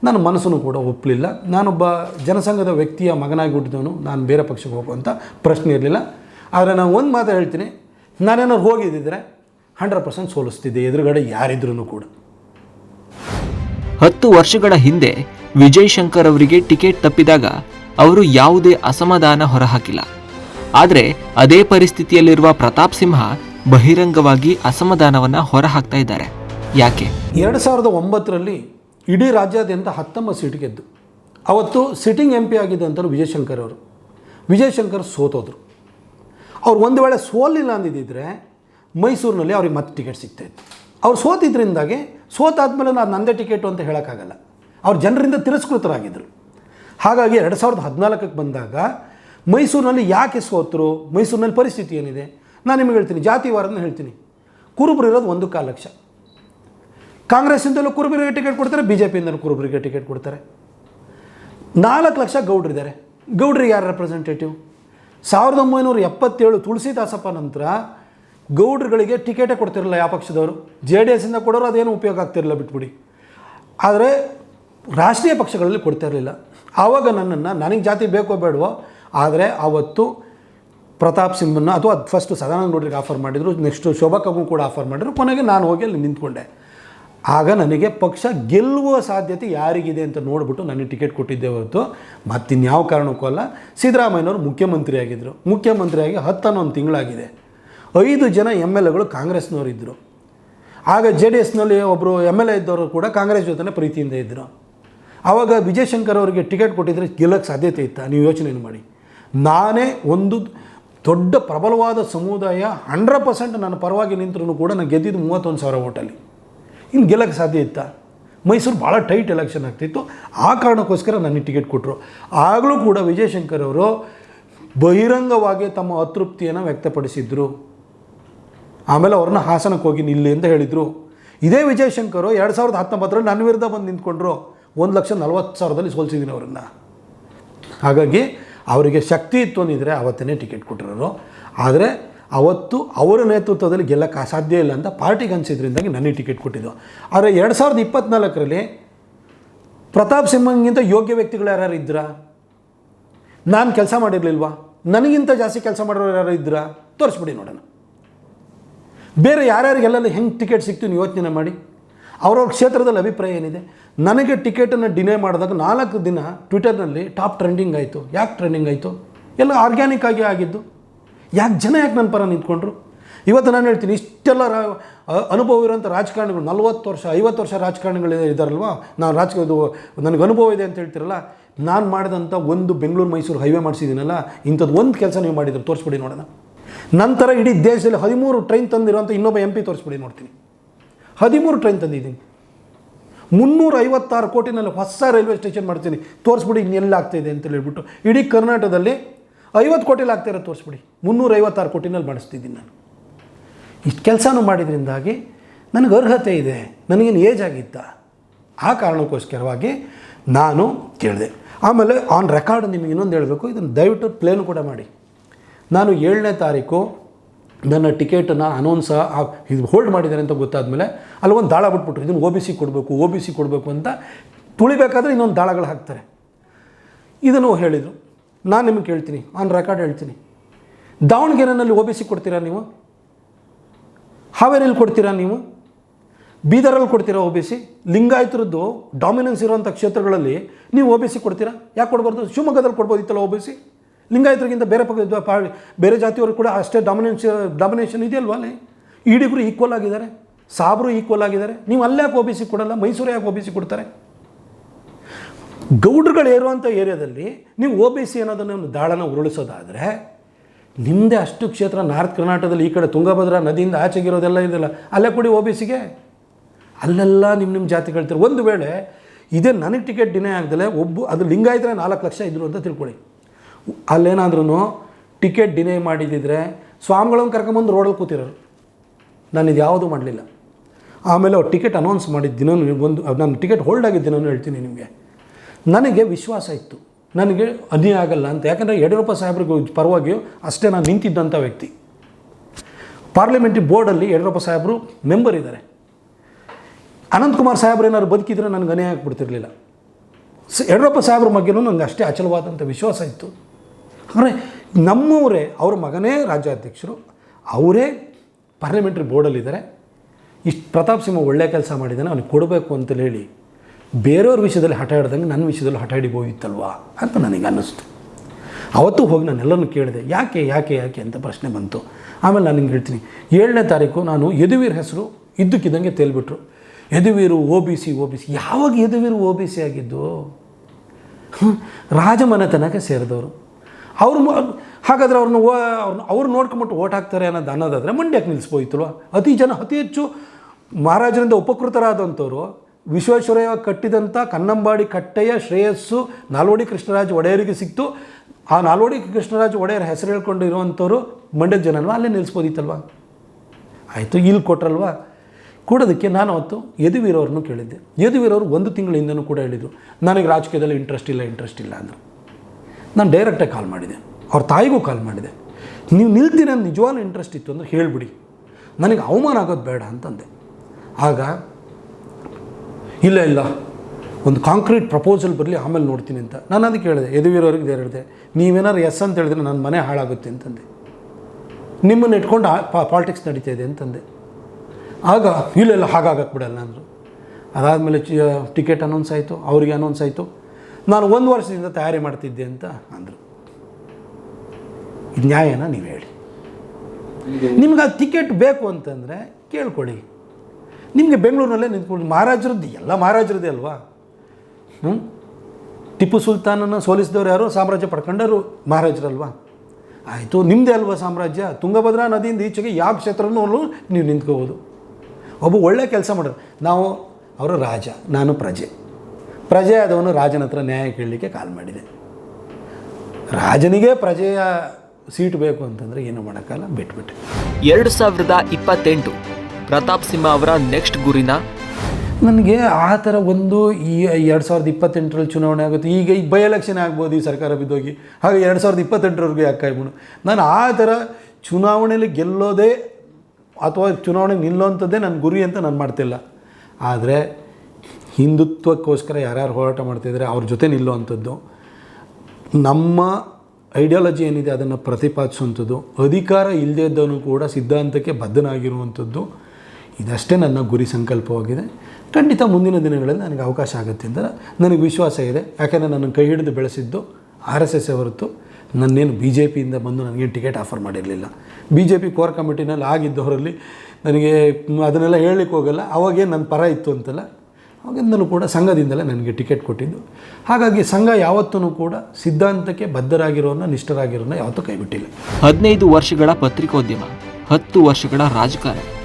ನನ್ನ ಮನಸ್ಸನ್ನು ಕೂಡ ಒಪ್ಪಲಿಲ್ಲ ನಾನೊಬ್ಬ ಜನಸಂಘದ ವ್ಯಕ್ತಿಯ ಮಗನಾಗಿ ಹುಟ್ಟಿದವನು. ನಾನು ಬೇರೆ ಪಕ್ಷಕ್ಕೆ ಹೋಗುವಂಥ ಪ್ರಶ್ನೆ ಇರಲಿಲ್ಲ. ಆದರೆ ನಾನು ಒಂದು ಮಾತು ಹೇಳ್ತೀನಿ ನಾನೇನಾದ್ರು ಹೋಗಿದ್ದಿದ್ರೆ ಹಂಡ್ರೆಡ್ ಪರ್ಸೆಂಟ್ ಸೋಲಿಸ್ತಿದ್ದೆ ಎದುರುಗಡೆ ಯಾರಿದ್ರೂ ಕೂಡ. ಹತ್ತು ವರ್ಷಗಳ ಹಿಂದೆ ವಿಜಯ್ ಶಂಕರ್ ಅವರಿಗೆ ಟಿಕೆಟ್ ತಪ್ಪಿದಾಗ ಅವರು ಯಾವುದೇ ಅಸಮಾಧಾನ ಹೊರಹಾಕಿಲ್ಲ. ಆದರೆ ಅದೇ ಪರಿಸ್ಥಿತಿಯಲ್ಲಿರುವ ಪ್ರತಾಪ್ ಸಿಂಹ ಬಹಿರಂಗವಾಗಿ ಅಸಮಾಧಾನವನ್ನು ಹೊರಹಾಕ್ತಾ ಇದ್ದಾರೆ. ಯಾಕೆ? ಎರಡು ಸಾವಿರದ ಒಂಬತ್ತರಲ್ಲಿ ಇಡೀ ರಾಜ್ಯಾದ್ಯಂತ ಹತ್ತೊಂಬತ್ತು ಸೀಟ್ ಗೆದ್ದು ಅವತ್ತು ಸಿಟ್ಟಿಂಗ್ ಎಂ ಪಿ ಆಗಿದ್ದಂಥವ್ರು ವಿಜಯಶಂಕರ್ ಅವರು. ವಿಜಯಶಂಕರ್ ಸೋತೋದ್ರು. ಅವ್ರು ಒಂದು ವೇಳೆ ಸೋಲಿಲ್ಲ ಅಂದಿದ್ದರೆ ಮೈಸೂರಿನಲ್ಲಿ ಅವ್ರಿಗೆ ಮತ್ತೆ ಟಿಕೆಟ್ ಸಿಗ್ತಾಯಿತ್ತು ಅವ್ರು ಸೋತಿದ್ರಿಂದಾಗಿ ಸೋತಾದ್ಮೇಲೆ ನಾನು ನಂದೇ ಟಿಕೆಟು ಅಂತ ಹೇಳೋಕ್ಕಾಗಲ್ಲ. ಅವ್ರು ಜನರಿಂದ ತಿರಸ್ಕೃತರಾಗಿದ್ದರು ಹಾಗಾಗಿ ಎರಡು ಸಾವಿರದ ಹದಿನಾಲ್ಕಕ್ಕೆ ಬಂದಾಗ ಮೈಸೂರಿನಲ್ಲಿ ಯಾಕೆ ಸೋತರು? ಮೈಸೂರಿನಲ್ಲಿ ಪರಿಸ್ಥಿತಿ ಏನಿದೆ? ನಾನು ನಿಮಗೆ ಹೇಳ್ತೀನಿ ಜಾತಿವಾರನ ಹೇಳ್ತೀನಿ. ಕುರುಬರು ಇರೋದು ಒಂದು ಕಾಲು ಲಕ್ಷ. ಕಾಂಗ್ರೆಸ್ಸಿಂದಲೂ ಕುರುಬರಿಗೆ ಟಿಕೆಟ್ ಕೊಡ್ತಾರೆ ಬಿ ಜೆ ಪಿಯಿಂದಲೂ ಕುರುಬರಿಗೆ ಟಿಕೆಟ್ ಕೊಡ್ತಾರೆ. ನಾಲ್ಕು ಲಕ್ಷ ಗೌಡ್ರಿದ್ದಾರೆ. ಗೌಡ್ರಿಗೆ ಯಾರು ರೆಪ್ರೆಸೆಂಟೇಟಿವ್ ಸಾವಿರದ ಒಂಬೈನೂರ ಎಪ್ಪತ್ತೇಳು ತುಳಸಿದಾಸಪ್ಪ ನಂತರ ಗೌಡ್ರುಗಳಿಗೆ ಟಿಕೆಟೇ ಕೊಡ್ತಿರಲಿಲ್ಲ ಯಾವ ಪಕ್ಷದವರು. ಜೆ ಡಿ ಎಸ್ಸಿಂದ ಕೊಡೋರು ಅದೇನು ಉಪಯೋಗ ಆಗ್ತಿರಲಿಲ್ಲ, ಬಿಟ್ಬಿಡಿ. ಆದರೆ ರಾಷ್ಟ್ರೀಯ ಪಕ್ಷಗಳಲ್ಲಿ ಕೊಡ್ತಾ ಇರಲಿಲ್ಲ ಆವಾಗ ನನ್ನನ್ನು, ನನಗೆ ಜಾತಿ ಬೇಕೋ ಬೇಡವೋ, ಆದರೆ ಆವತ್ತು ಪ್ರತಾಪ್ ಸಿಂಹನ್ನು ಅಥವಾ ಫಸ್ಟ್ ಸದಾನಂದ ಗೌಡ್ರಿಗೆ ಆಫರ್ ಮಾಡಿದರು ನೆಕ್ಸ್ಟು ಶೋಭಕ್ಕಗೂ ಕೂಡ ಆಫರ್ ಮಾಡಿದ್ರು. ಕೊನೆಗೆ ನಾನು ಹೋಗಿ ಅಲ್ಲಿ ನಿಂತ್ಕೊಂಡೆ. ಆಗ ನನಗೆ ಪಕ್ಷ ಗೆಲ್ಲುವ ಸಾಧ್ಯತೆ ಯಾರಿಗಿದೆ ಅಂತ ನೋಡಿಬಿಟ್ಟು ನನಗೆ ಟಿಕೆಟ್ ಕೊಟ್ಟಿದ್ದೆ ಹೊರತು ಮತ್ತಿನ್ಯಾವ ಕಾರಣಕ್ಕೂ ಅಲ್ಲ. ಸಿದ್ದರಾಮಯ್ಯನವರು ಮುಖ್ಯಮಂತ್ರಿ ಆಗಿದ್ದರು ಮುಖ್ಯಮಂತ್ರಿಯಾಗಿ ಹತ್ತು ಹನ್ನೊಂದು ತಿಂಗಳಾಗಿದೆ. ಐದು ಜನ ಎಂ ಎಲ್ ಎಗಳು ಕಾಂಗ್ರೆಸ್ನವರು ಇದ್ದರು ಆಗ ಜೆ ಡಿ ಎಸ್ನಲ್ಲಿ ಒಬ್ಬರು ಎಂ ಎಲ್ ಎ ಇದ್ದವರು ಕೂಡ ಕಾಂಗ್ರೆಸ್ ಜೊತೆ ಪ್ರೀತಿಯಿಂದ ಇದ್ದರು ಆವಾಗ ವಿಜಯಶಂಕರ್ ಅವರಿಗೆ ಟಿಕೆಟ್ ಕೊಟ್ಟಿದ್ರೆ ಗೆಲ್ಲೋಕ್ಕೆ ಸಾಧ್ಯತೆ ಇತ್ತಾ? ನೀವು ಯೋಚನೆ ಮಾಡಿ? ನಾನೇ ಒಂದು ದೊಡ್ಡ ಪ್ರಬಲವಾದ ಸಮುದಾಯ, ಹಂಡ್ರೆಡ್ ಪರ್ಸೆಂಟ್ ನನ್ನ ಪರವಾಗಿ ನಿಂತರೂ ಕೂಡ ನಾನು ಗೆದ್ದಿದ್ದು ಮೂವತ್ತೊಂದು ಸಾವಿರ ಓಟಲ್ಲಿ ಇನ್ನು ಗೆಲ್ಲಕ್ಕೆ ಸಾಧ್ಯ ಇತ್ತಾ? ಮೈಸೂರು ಭಾಳ ಟೈಟ್ ಎಲೆಕ್ಷನ್ ಆಗ್ತಿತ್ತು. ಆ ಕಾರಣಕ್ಕೋಸ್ಕರ ನನಗೆ ಟಿಕೆಟ್ ಕೊಟ್ಟರು ಆಗಲೂ ಕೂಡ ವಿಜಯಶಂಕರ್ ಅವರು ಬಹಿರಂಗವಾಗಿ ತಮ್ಮ ಅತೃಪ್ತಿಯನ್ನು ವ್ಯಕ್ತಪಡಿಸಿದ್ರು. ಆಮೇಲೆ ಅವ್ರನ್ನ ಹಾಸನಕ್ಕೆ ಹೋಗಿ ನಿಲ್ಲಿ ಅಂತ ಹೇಳಿದರು. ಇದೇ ವಿಜಯಶಂಕರು ಎರಡು ಸಾವಿರದ ಹತ್ತೊಂಬತ್ತರಲ್ಲಿ ನನ್ನ ವಿರುದ್ಧ ಬಂದು ನಿಂತ್ಕೊಂಡ್ರು. ಒಂದು ಲಕ್ಷ ನಲ್ವತ್ತು ಸಾವಿರದಲ್ಲಿ ಸೋಲ್ಸಿದ್ದೀನಿ ಅವರನ್ನು. ಹಾಗಾಗಿ ಅವರಿಗೆ ಶಕ್ತಿ ಇತ್ತು ಅಂದಿದ್ರೆ ಅವತ್ತೇ ಟಿಕೆಟ್ ಕೊಟ್ಟಿರೋರು ಆದರೆ ಅವತ್ತು ಅವರ ನೇತೃತ್ವದಲ್ಲಿ ಗೆಲ್ಲಕ್ಕೆ ಸಾಧ್ಯ ಇಲ್ಲ ಅಂತ ಪಾರ್ಟಿಗೆ ಅನಿಸಿದ್ರಿಂದಾಗಿ ನನಗೆ ಟಿಕೆಟ್ ಕೊಟ್ಟಿದ್ದು. ಆದರೆ ಎರಡು ಸಾವಿರದ ಇಪ್ಪತ್ನಾಲ್ಕರಲ್ಲಿ ಪ್ರತಾಪ್ ಸಿಂಹಂಗಿಂತ ಯೋಗ್ಯ ವ್ಯಕ್ತಿಗಳು ಯಾರು ಇದ್ರಾ? ನಾನು ಕೆಲಸ ಮಾಡಿರಲಿಲ್ವಾ? ನನಗಿಂತ ಜಾಸ್ತಿ ಕೆಲಸ ಮಾಡೋರು ಯಾರು ಇದ್ರಾ? ತೋರಿಸ್ಬಿಡಿ ನೋಡೋಣ. ಬೇರೆ ಯಾರ್ಯಾರಿಗೆಲ್ಲ ಹೆಂಗೆ ಟಿಕೆಟ್ ಸಿಕ್ತು ನೀವು ಯೋಚನೆ ಮಾಡಿ. ಅವ್ರವ್ರ ಕ್ಷೇತ್ರದಲ್ಲಿ ಅಭಿಪ್ರಾಯ ಏನಿದೆ? ನನಗೆ ಟಿಕೆಟನ್ನು ಡಿನೇ ಮಾಡಿದಾಗ ನಾಲ್ಕು ದಿನ ಟ್ವಿಟರ್ನಲ್ಲಿ ಟಾಪ್ ಟ್ರೆಂಡಿಂಗ್ ಆಯಿತು. ಯಾಕೆ ಟ್ರೆಂಡಿಂಗ್ ಆಯಿತು? ಎಲ್ಲ ಆರ್ಗ್ಯಾನಿಕ್ ಆಗಿ ಆಗಿದ್ದು. ಯಾಕೆ ಜನ ಯಾಕೆ ನನ್ನ ಪರ ನಿಂತ್ಕೊಂಡ್ರು? ಇವತ್ತು ನಾನು ಹೇಳ್ತೀನಿ, ಇಷ್ಟೆಲ್ಲ ರಾ ಅನುಭವ ಇರೋಂಥ ರಾಜಕಾರಣಿಗಳು, ನಲ್ವತ್ತು ವರ್ಷ, ಐವತ್ತು ವರ್ಷ ರಾಜಕಾರಣಿಗಳು ಇದ್ದಾರಲ್ವ ನಾನು ರಾಜಕೀಯ ಇದು ನನಗೆ ಅನುಭವ ಇದೆ ಅಂತ ಹೇಳ್ತಿರಲ್ಲ, ನಾನು ಮಾಡಿದಂಥ ಒಂದು ಬೆಂಗಳೂರು ಮೈಸೂರು ಹೈವೇ ಮಾಡಿಸಿದ್ದೀನಲ್ಲ ಇಂಥದ್ದು ಒಂದು ಕೆಲಸ ನೀವು ಮಾಡಿದ್ರು ತೋರಿಸ್ಬಿಡಿ ನೋಡೋಣ. ನಂತರ ಇಡೀ ದೇಶದಲ್ಲಿ ಹದಿಮೂರು ಟ್ರೈನ್ ತಂದಿರೋಂಥ ಇನ್ನೊಬ್ಬ ಎಂ ಪಿ ತೋರಿಸ್ಬಿಡಿ ನೋಡ್ತೀನಿ. ಹದಿಮೂರು ಟ್ರೈನ್ ತಂದಿದ್ದೀನಿ. ಮುನ್ನೂರ ಐವತ್ತಾರು ಕೋಟಿನಲ್ಲಿ ಹೊಸ ರೈಲ್ವೆ ಸ್ಟೇಷನ್ ಮಾಡ್ತೀನಿ. ತೋರಿಸ್ಬಿಡಿ, ಇನ್ನೆಲ್ಲ ಆಗ್ತಾಯಿದೆ ಅಂತ ಹೇಳ್ಬಿಟ್ಟು. ಇಡೀ ಕರ್ನಾಟಕದಲ್ಲಿ ಐವತ್ತು ಕೋಟಿಲಿ ಆಗ್ತಾ ತೋರಿಸ್ಬಿಡಿ. ಮುನ್ನೂರ ಐವತ್ತಾರು ಕೋಟಿನಲ್ಲಿ ಮಾಡಿಸ್ತಿದ್ದೀನಿ ನಾನು. ಇಷ್ಟು ಕೆಲಸನೂ ಮಾಡಿದ್ರಿಂದಾಗಿ ನನಗೆ ಅರ್ಹತೆ ಇದೆ. ನನಗೇನು ಏಜ್ ಆಗಿತ್ತ? ಆ ಕಾರಣಕ್ಕೋಸ್ಕರವಾಗಿ ನಾನು ಕೇಳಿದೆ. ಆಮೇಲೆ ಆನ್ ರೆಕಾರ್ಡ್ ನಿಮಗೆ ಇನ್ನೊಂದು ಹೇಳಬೇಕು. ಇದನ್ನು ದಯವಿಟ್ಟು ಪ್ಲೇನು ಕೂಡ ಮಾಡಿ. ನಾನು ಏಳನೇ ತಾರೀಕು ನನ್ನ ಟಿಕೆಟನ್ನು ಅನೌನ್ಸ್ ಇದು ಹೋಲ್ಡ್ ಮಾಡಿದ್ದಾರೆ ಅಂತ ಗೊತ್ತಾದಮೇಲೆ ಅಲ್ಲಿ ಒಂದು ದಾಳ ಬಿಟ್ಬಿಟ್ರು. ಇದನ್ನು ಒ ಬಿ ಸಿ ಕೊಡಬೇಕು ಓ ಬಿ ಸಿ ಕೊಡಬೇಕು ಅಂತ ತುಳಿಬೇಕಾದ್ರೆ ಇನ್ನೊಂದು ದಾಳಗಳು ಹಾಕ್ತಾರೆ. ಇದನ್ನು ಹೇಳಿದರು. ನಾನು ನಿಮಗೆ ಕೇಳ್ತೀನಿ ಆನ್ ರೆಕಾರ್ಡ್ ಹೇಳ್ತೀನಿ. ದಾವಣಗೆರೆನಲ್ಲಿ ಒ ಬಿ ಸಿ ಕೊಡ್ತೀರಾ ನೀವು? ಹಾವೇರಿಯಲ್ಲಿ ಕೊಡ್ತೀರಾ ನೀವು? ಬೀದರಲ್ಲಿ ಕೊಡ್ತೀರಾ ಒ ಬಿ ಸಿ ಲಿಂಗಾಯತರದ್ದು ಡಾಮಿನೆನ್ಸ್ ಇರುವಂಥ ಕ್ಷೇತ್ರಗಳಲ್ಲಿ ನೀವು ಒ ಬಿ ಸಿ ಕೊಡ್ತೀರಾ? ಯಾಕೆ ಕೊಡಬಾರ್ದು? ಶಿವಮೊಗ್ಗದಲ್ಲಿ ಕೊಡ್ಬೋದಿತ್ತಲ್ಲ ಒ ಬಿ ಸಿ ಲಿಂಗಾಯತರಿಗಿಂತ ಬೇರೆ ಪಕ್ಕ ಬೇರೆ ಜಾತಿಯವರು ಕೂಡ ಅಷ್ಟೇ ಡಾಮಿನೆನ್ಸ್ ಡಾಮಿನೇಷನ್ ಇದೆಯಲ್ವ ಅಲ್ಲಿ? ಈಡಿಬ್ರು ಈಕ್ವಲ್ ಆಗಿದ್ದಾರೆ. ಸಾಬ್ರು ಈಕ್ವಲ್ ಆಗಿದ್ದಾರೆ. ನೀವು ಅಲ್ಲೇ ಯಾಕೆ ಒ ಬಿ ಸಿ ಕೊಡಲ್ಲ? ಮೈಸೂರು ಯಾಕೆ ಒ ಬಿ ಸಿ ಕೊಡ್ತಾರೆ? ಗೌಡ್ರುಗಳು ಇರುವಂಥ ಏರಿಯಾದಲ್ಲಿ ನೀವು ಓ ಬಿ ಸಿ ಅನ್ನೋದನ್ನು ಒಂದು ದಾಳನ ಉರುಳಿಸೋದಾದರೆ ನಿಮ್ಮದೇ ಅಷ್ಟು ಕ್ಷೇತ್ರ ನಾರ್ತ್ ಕರ್ನಾಟಕದಲ್ಲಿ ಈ ಕಡೆ ತುಂಗಭದ್ರಾ ನದಿಯಿಂದ ಆಚೆಗಿರೋದೆಲ್ಲ ಇದೆಲ್ಲ, ಅಲ್ಲೇ ಕೊಡಿ ಒ ಬಿ ಸಿಗೆ ಅಲ್ಲೆಲ್ಲ ನಿಮ್ಮ ನಿಮ್ಮ ಜಾತಿ ಕೇಳ್ತಾರೆ ಒಂದು ವೇಳೆ ಇದೇ ನನಗೆ ಟಿಕೆಟ್ ಡಿನೇ ಆಗ್ದಲೆ ಒಬ್ಬ, ಅದು ಲಿಂಗಾಯತರೆ ನಾಲ್ಕು ಲಕ್ಷ ಇದ್ರು ಅಂತ ತಿಳ್ಕೊಳ್ಳಿ. ಅಲ್ಲೇನಾದ್ರೂ ಟಿಕೆಟ್ ಡಿನೇ ಮಾಡಿದ್ದಿದ್ರೆ ಸ್ವಾಮಿಗಳನ್ನು ಕರ್ಕೊಂಬಂದು ರೋಡಲ್ಲಿ ಕೂತಿರೋರು. ನಾನು ಇದು ಯಾವುದೂ ಮಾಡಲಿಲ್ಲ. ಆಮೇಲೆ ಅವ್ರು ಟಿಕೆಟ್ ಅನೌನ್ಸ್ ಮಾಡಿದ ದಿನ ಒಂದು, ನಾನು ಟಿಕೆಟ್ ಹೋಲ್ಡ್ ಆಗಿದ್ದ ದಿನ ಹೇಳ್ತೀನಿ ನಿಮಗೆ. ನನಗೆ ವಿಶ್ವಾಸ ಇತ್ತು. ನನಗೆ ಅನ್ಯಾಯ ಆಗಲ್ಲ ಅಂತ. ಯಾಕಂದರೆ ಯಡಿಯೂರಪ್ಪ ಸಾಹೇಬ್ರಿಗೂ ಪರವಾಗಿ ಅಷ್ಟೇ ನಾನು ನಿಂತಿದ್ದಂಥ ವ್ಯಕ್ತಿ. ಪಾರ್ಲಿಮೆಂಟ್ರಿ ಬೋರ್ಡಲ್ಲಿ ಯಡಿಯೂರಪ್ಪ ಸಾಹೇಬರು ಮೆಂಬರ್ ಇದ್ದಾರೆ. ಅನಂತಕುಮಾರ್ ಸಾಹೇಬ್ರು ಏನಾದ್ರು ಬದುಕಿದ್ರೆ ನನಗೆ ಅನ್ಯಾಯ ಆಗಿಬಿಡ್ತಿರ್ಲಿಲ್ಲ. ಸ, ಯಡಿಯೂರಪ್ಪ ಸಾಹೇಬ್ರ ಬಗ್ಗೆನೂ ನನಗೆ ಅಷ್ಟೇ ಅಚಲವಾದಂಥ ವಿಶ್ವಾಸ ಇತ್ತು. ಅಂದರೆ ನಮ್ಮವರೇ ಅವ್ರ ಮಗನೇ ರಾಜ್ಯಾಧ್ಯಕ್ಷರು, ಅವರೇ ಪಾರ್ಲಿಮೆಂಟ್ರಿ ಬೋರ್ಡಲ್ಲಿದ್ದಾರೆ. ಇಷ್ಟು ಪ್ರತಾಪ್ ಸಿಂಹ ಒಳ್ಳೆಯ ಕೆಲಸ ಮಾಡಿದ್ದಾನೆ, ಅವನಿಗೆ ಕೊಡಬೇಕು ಅಂತೇಳಿ ಬೇರೆಯವ್ರ ವಿಷಯದಲ್ಲಿ ಹಠ ಹಿಡ್ದಂಗೆ ನನ್ನ ವಿಷಯದಲ್ಲಿ ಹಠ ಹಿಡಿಬೋದಿತ್ತಲ್ವಾ ಅಂತ ನನಗೆ ಅನ್ನಿಸ್ತು. ಅವತ್ತು ಹೋಗಿ ನಾನು ಎಲ್ಲನೂ ಕೇಳಿದೆ, ಯಾಕೆ ಯಾಕೆ ಯಾಕೆ ಅಂತ ಪ್ರಶ್ನೆ ಬಂತು. ಆಮೇಲೆ ನಾನು ಹಿಂಗೆ ಹೇಳ್ತೀನಿ, ಏಳನೇ ತಾರೀಕು ನಾನು ಯದುವೀರ್ ಹೆಸರು ಇದ್ದಕ್ಕಿದ್ದಂಗೆ ತೇಲ್ಬಿಟ್ರು. Yaduveer O B C O B C ಯಾವಾಗ ಯದುವೀರು ಒ ಬಿ ಸಿ ಆಗಿದ್ದು? ರಾಜಮನೆತನಕ್ಕೆ ಸೇರಿದವರು. ಅವ್ರು ಹಾಗಾದ್ರೆ ಅವ್ರನ್ನ ಓ, ಅವ್ರನ್ನ, ಅವ್ರು ನೋಡ್ಕೊಂಬಿಟ್ಟು ಓಟ್ ಹಾಕ್ತಾರೆ ಅನ್ನೋದು ಅನ್ನೋದಾದರೆ ಮಂಡ್ಯಕ್ಕೆ ನಿಲ್ಲಿಸ್ಬೋಯ್ತಲ್ವ ಅತಿ ಜನ, ಅತಿ ಹೆಚ್ಚು ಮಹಾರಾಜರಿಂದ ಉಪಕೃತರಾದಂಥವ್ರು. ವಿಶ್ವೇಶ್ವರಯ್ಯ ಕಟ್ಟಿದಂಥ ಕನ್ನಂಬಾಡಿ ಕಟ್ಟೆಯ ಶ್ರೇಯಸ್ಸು ನಾಲ್ವಡಿ ಕೃಷ್ಣರಾಜ ಒಡೆಯರಿಗೆ ಸಿಕ್ತು. ಆ ನಾಲ್ವಡಿ ಕೃಷ್ಣರಾಜ ಒಡೆಯರ ಹೆಸರು ಹೇಳ್ಕೊಂಡು ಇರುವಂಥವ್ರು ಮಂಡ್ಯದ ಜನ ಅಲ್ವಾ ಅಲ್ಲೇ ನಿಲ್ಲಿಸ್ಬೋದಿತ್ತಲ್ವ ಆಯಿತು, ಇಲ್ಲಿ ಕೊಟ್ರಲ್ವಾ? ಕೊಡೋದಕ್ಕೆ ನಾನು ಅವತ್ತು ಯದುವೀರವ್ರನ್ನು ಕೇಳಿದ್ದೆ. ಯದುವೀರವ್ರು ಒಂದು ತಿಂಗಳಿಂದನೂ ಕೂಡ ಹೇಳಿದರು, ನನಗೆ ರಾಜಕೀಯದಲ್ಲಿ ಇಂಟ್ರೆಸ್ಟ್ ಇಲ್ಲ ಇಂಟ್ರೆಸ್ಟ್ ಇಲ್ಲ ಅಂದರು. ನಾನು ಡೈರೆಕ್ಟಾಗಿ ಕಾಲ್ ಮಾಡಿದೆ. ಅವ್ರ ತಾಯಿಗೂ ಕಾಲ್ ಮಾಡಿದೆ. ನೀವು ನಿಲ್ದಿ ನನ್ನ ನಿಜವಾಗ್ಲೂ ಇಂಟ್ರೆಸ್ಟ್ ಇತ್ತು ಅಂದರೆ, ಹೇಳಿಬಿಡಿ. ನನಗೆ ಅವಮಾನ ಆಗೋದು ಬೇಡ ಅಂತಂದೆ. ಆಗ ಇಲ್ಲ ಇಲ್ಲ. ಒಂದು ಕಾಂಕ್ರೀಟ್ ಪ್ರಪೋಸಲ್ ಬರಲಿ ಆಮೇಲೆ ನೋಡ್ತೀನಿ ಅಂತ. ನಾನು ಅದಕ್ಕೆ ಹೇಳಿದೆ ಯದುವೀರವ್ರಿಗೆ ಹೇಳಿದೆ. ನೀವೇನಾದ್ರು ಎಸ್ ಅಂತ ಹೇಳಿದ್ರೆ ನನ್ನ ಮನೆ ಹಾಳಾಗುತ್ತೆ ಅಂತಂದೆ. ನಿಮ್ಮನ್ನು ಇಟ್ಕೊಂಡು ಪಾಲಿಟಿಕ್ಸ್ ನಡೀತಾ ಇದೆ ಅಂತಂದೆ. ಆಗ ಇಲ್ಲ ಇಲ್ಲ ಹಾಗಾಗಕ್ಕೆ ಬಿಡಲ್ಲ ಅಂದರು ಅದಾದಮೇಲೆ ಟಿಕೆಟ್ ಅನೌನ್ಸ್ ಆಯಿತು ಅವರಿಗೆ ಅನೌನ್ಸ್ ಆಯಿತು. ನಾನು ಒಂದು ವರ್ಷದಿಂದ ತಯಾರಿ ಮಾಡ್ತಿದ್ದೆ ಅಂತ ಅಂದರು. ಇದು ನ್ಯಾಯನ ನೀವು ಹೇಳಿ. ನಿಮ್ಗೆ ಆ ಟಿಕೆಟ್ ಬೇಕು ಅಂತಂದರೆ ಕೇಳ್ಕೊಳ್ಳಿ ನಿಮಗೆ ಬೆಂಗಳೂರಿನಲ್ಲೇ ನಿಂತ್ಕೊಳ್ಳಿ. ಮಹಾರಾಜರದ್ದು, ಎಲ್ಲ ಮಹಾರಾಜರದ್ದೇ ಅಲ್ವಾ? ಹ್ಞೂ ಟಿಪ್ಪು ಸುಲ್ತಾನನ್ನು ಸೋಲಿಸಿದವರು ಯಾರು? ಸಾಮ್ರಾಜ್ಯ ಪಡ್ಕೊಂಡರು ಮಹಾರಾಜರಲ್ವಾ? ಆಯಿತು ನಿಮ್ಮದೇ ಅಲ್ವಾ ಸಾಮ್ರಾಜ್ಯ? ತುಂಗಭದ್ರಾ ನದಿಯಿಂದ ಈಚೆಗೆ ಯಾವ ಕ್ಷೇತ್ರನೂ ನೀವು ನಿಂತ್ಕೋಬೋದು. ಒಬ್ಬ ಒಳ್ಳೆ ಕೆಲಸ ಮಾಡೋರು ನಾವು ಅವರು ರಾಜ, ನಾನು ಪ್ರಜೆ. ಪ್ರಜೆ ಆದವನು ರಾಜನ ಹತ್ರ ನ್ಯಾಯ ಕೇಳಲಿಕ್ಕೆ ಕಾಲ್ ಮಾಡಿದೆ. ರಾಜನಿಗೆ ಪ್ರಜೆಯ ಸೀಟ್ ಬೇಕು ಅಂತಂದರೆ ಏನು ಮಾಡೋಕ್ಕಲ್ಲ, ಬಿಟ್ಬಿಟ್ಟೆ. ಎರಡು ಸಾವಿರದ ಇಪ್ಪತ್ತೆಂಟು ಪ್ರತಾಪ್ ಸಿಂಹ ಅವರ ನೆಕ್ಸ್ಟ್ ಗುರಿನ? ನನಗೆ ಆ ಥರ ಒಂದು ಈ ಎರಡು ಸಾವಿರದ ಇಪ್ಪತ್ತೆಂಟರಲ್ಲಿ ಚುನಾವಣೆ ಆಗುತ್ತೆ. ಈಗ ಈಗ ಬೈ ಎಲೆಕ್ಷನ್ ಆಗ್ಬೋದು ಈ ಸರ್ಕಾರ ಬಿದ್ದೋಗಿ. ಹಾಗೆ ಎರಡು ಸಾವಿರದ ಇಪ್ಪತ್ತೆಂಟರವರೆಗೆ ಯಾಕೆ ನಾನು ಆ ಥರ ಚುನಾವಣೆಯಲ್ಲಿ ಗೆಲ್ಲೋದೇ ಅಥವಾ ಚುನಾವಣೆಗೆ ನಿಲ್ಲೋಂಥದ್ದೇ ನನ್ನ ಗುರಿ ಅಂತ ನಾನು ಮಾಡ್ತಿಲ್ಲ. ಆದರೆ ಹಿಂದುತ್ವಕ್ಕೋಸ್ಕರ ಯಾರ್ಯಾರು ಹೋರಾಟ ಮಾಡ್ತಿದ್ದಾರೆ, ಅವ್ರ ಜೊತೆ ನಿಲ್ಲುವಂಥದ್ದು ನಮ್ಮ ಐಡಿಯಾಲಜಿ ಏನಿದೆ ಅದನ್ನು ಪ್ರತಿಪಾದಿಸುವಂಥದ್ದು, ಅಧಿಕಾರ ಇಲ್ಲದೇ ಇದ್ದವನು ಕೂಡ ಸಿದ್ಧಾಂತಕ್ಕೆ ಬದ್ಧನಾಗಿರುವಂಥದ್ದು ಇದಷ್ಟೇ ನನ್ನ ಗುರಿ ಸಂಕಲ್ಪವಾಗಿದೆ. ಖಂಡಿತ ಮುಂದಿನ ದಿನಗಳಲ್ಲಿ ನನಗೆ ಅವಕಾಶ ಆಗುತ್ತೆ ಅಂತ ನನಗೆ ವಿಶ್ವಾಸ ಇದೆ. ಯಾಕೆಂದರೆ ನನ್ನ ಕೈ ಹಿಡಿದು ಬೆಳೆಸಿದ್ದು ಆರ್ ಎಸ್ ಎಸ್ ಹೊರತು ನನ್ನೇನು ಬಿ ಜೆ ಪಿಯಿಂದ ಬಂದು ನನಗೆ ಟಿಕೆಟ್ ಆಫರ್ ಮಾಡಿರಲಿಲ್ಲ. ಬಿ ಜೆ ಪಿ ಕೋರ್ ಕಮಿಟಿನಲ್ಲಿ ಆಗಿದ್ದವರಲ್ಲಿ ನನಗೆ ಅದನ್ನೆಲ್ಲ ಹೇಳಲಿಕ್ಕೆ ಹೋಗಲ್ಲ. ಅವಾಗೇನು ನನ್ನ ಪರ ಇತ್ತು ಅಂತಲ್ಲ. ಅವಾಗಿಂದಲೂ ಕೂಡ ಸಂಘದಿಂದಲೇ ನನಗೆ ಟಿಕೆಟ್ ಕೊಟ್ಟಿದ್ದು. ಹಾಗಾಗಿ ಸಂಘ ಯಾವತ್ತೂ ಕೂಡ ಸಿದ್ಧಾಂತಕ್ಕೆ ಬದ್ಧರಾಗಿರೋನ, ನಿಷ್ಠರಾಗಿರೋನ ಯಾವತ್ತೂ ಕೈಬಿಟ್ಟಿಲ್ಲ. ಹದಿನೈದು ವರ್ಷಗಳ ಪತ್ರಿಕೋದ್ಯಮ, ಹತ್ತು ವರ್ಷಗಳ ರಾಜಕಾರಣ.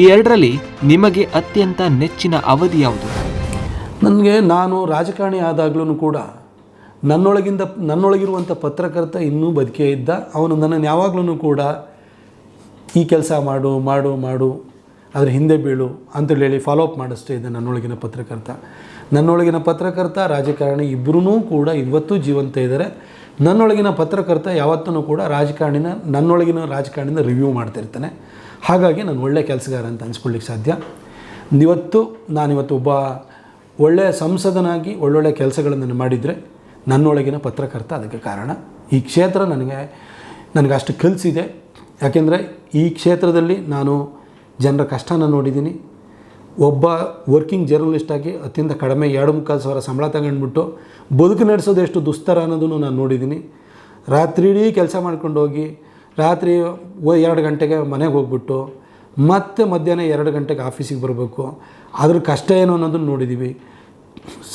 ಈ ಎರಡರಲ್ಲಿ ನಿಮಗೆ ಅತ್ಯಂತ ನೆಚ್ಚಿನ ಅವಧಿ ಯಾವುದು? ನನಗೆ ನಾನು ರಾಜಕಾರಣಿ ಆದಾಗಲೂ ಕೂಡ ನನ್ನೊಳಗಿಂದ ನನ್ನೊಳಗಿರುವಂಥ ಪತ್ರಕರ್ತ ಇನ್ನೂ ಬದುಕೇ ಇದ್ದ. ಅವನು ನನ್ನನ್ನು ಯಾವಾಗಲೂ ಕೂಡ ಈ ಕೆಲಸ ಮಾಡು ಮಾಡು ಮಾಡು, ಅದರ ಹಿಂದೆ ಬೀಳು ಅಂತೇಳಿ ಹೇಳಿ ಫಾಲೋ ಅಪ್ ಮಾಡಿಸ್ತಾ ಇದ್ದೆ ನನ್ನೊಳಗಿನ ಪತ್ರಕರ್ತ. ನನ್ನೊಳಗಿನ ಪತ್ರಕರ್ತ, ರಾಜಕಾರಣಿ ಇಬ್ಬರೂ ಕೂಡ ಇವತ್ತೂ ಜೀವಂತ ಇದ್ದಾರೆ. ನನ್ನೊಳಗಿನ ಪತ್ರಕರ್ತ ಯಾವತ್ತೂ ಕೂಡ ರಾಜಕಾರಣಿನ, ನನ್ನೊಳಗಿನ ರಾಜಕಾರಣಿನ ರಿವ್ಯೂ ಮಾಡ್ತಿರ್ತಾನೆ. ಹಾಗಾಗಿ ನಾನು ಒಳ್ಳೆ ಕೆಲಸಗಾರ ಅಂತ ಅನ್ಸ್ಕೊಳ್ಳಿಕ್ಕೆ ಸಾಧ್ಯ. ಇವತ್ತು ನಾನಿವತ್ತು ಒಬ್ಬ ಒಳ್ಳೆಯ ಸಂಸದನಾಗಿ ಒಳ್ಳೊಳ್ಳೆ ಕೆಲಸಗಳನ್ನು ಮಾಡಿದರೆ ನನ್ನೊಳಗಿನ ಪತ್ರಕರ್ತ ಅದಕ್ಕೆ ಕಾರಣ. ಈ ಕ್ಷೇತ್ರ ನನಗೆ ನನಗೆ ಅಷ್ಟು ಕಲಿಸಿದೆ. ಯಾಕೆಂದರೆ ಈ ಕ್ಷೇತ್ರದಲ್ಲಿ ನಾನು ಜನರ ಕಷ್ಟನ ನೋಡಿದ್ದೀನಿ. ಒಬ್ಬ ವರ್ಕಿಂಗ್ ಜರ್ನಲಿಸ್ಟಾಗಿ ಅತ್ಯಂತ ಕಡಿಮೆ ಎರಡು ಮುಕ್ಕಾಲು ಸಾವಿರ ಸಂಬಳ ತಗೊಂಡ್ಬಿಟ್ಟು ಬದುಕು ನಡೆಸೋದು ಎಷ್ಟು ದುಸ್ತರ ಅನ್ನೋದನ್ನು ನಾನು ನೋಡಿದ್ದೀನಿ. ರಾತ್ರಿ ಇಡೀ ಕೆಲಸ ಮಾಡ್ಕೊಂಡು ಹೋಗಿ ರಾತ್ರಿ ಎರಡು ಗಂಟೆಗೆ ಮನೆಗೆ ಹೋಗ್ಬಿಟ್ಟು ಮತ್ತೆ ಮಧ್ಯಾಹ್ನ ಎರಡು ಗಂಟೆಗೆ ಆಫೀಸಿಗೆ ಬರಬೇಕು. ಅದ್ರ ಕಷ್ಟ ಏನು ಅನ್ನೋದನ್ನು ನೋಡಿದ್ದೀವಿ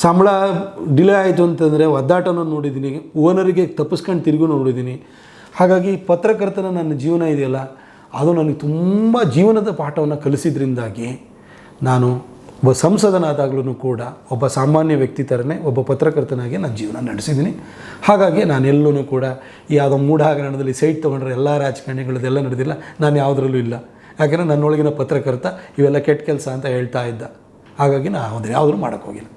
ಸಂಬಳ ಡಿಲೇ ಆಯಿತು ಅಂತಂದರೆ ಒದ್ದಾಟನೂ ನೋಡಿದ್ದೀನಿ ಓನರಿಗೆ ತಪ್ಪಿಸ್ಕೊಂಡು ತಿರುಗೂ ನೋಡಿದ್ದೀನಿ ಹಾಗಾಗಿ ಪತ್ರಕರ್ತನ ನನ್ನ ಜೀವನ ಇದೆಯಲ್ಲ, ಅದು ನನಗೆ ತುಂಬ ಜೀವನದ ಪಾಠವನ್ನು ಕಲಿಸಿದ್ರಿಂದಾಗಿ ನಾನು ಒಬ್ಬ ಸಂಸದನಾದಾಗಲೂ ಕೂಡ ಒಬ್ಬ ಸಾಮಾನ್ಯ ವ್ಯಕ್ತಿ ಥರನೇ ಒಬ್ಬ ಪತ್ರಕರ್ತನಾಗಿ ನಾನು ಜೀವನ ನಡೆಸಿದ್ದೀನಿ. ಹಾಗಾಗಿ ನಾನೆಲ್ಲೂ ಕೂಡ ಯಾವುದೋ ಮೂಢಾಗರಣದಲ್ಲಿ ಸೈಟ್ ತೊಗೊಂಡ್ರೆ ಎಲ್ಲ ರಾಜಕಾರಣಿಗಳದ್ದೆಲ್ಲ ನಡೆದಿಲ್ಲ. ನಾನು ಯಾವುದರಲ್ಲೂ ಇಲ್ಲ. ಯಾಕೆಂದರೆ ನನ್ನೊಳಗಿನ ಪತ್ರಕರ್ತ ಇವೆಲ್ಲ ಕೆಟ್ಟ ಕೆಲಸ ಅಂತ ಹೇಳ್ತಾ ಇದ್ದ. ಹಾಗಾಗಿ ನಾನು ಅದನ್ನು ಯಾವುದೂ ಮಾಡೋಕ್ಕೋಗಿಲ್ಲ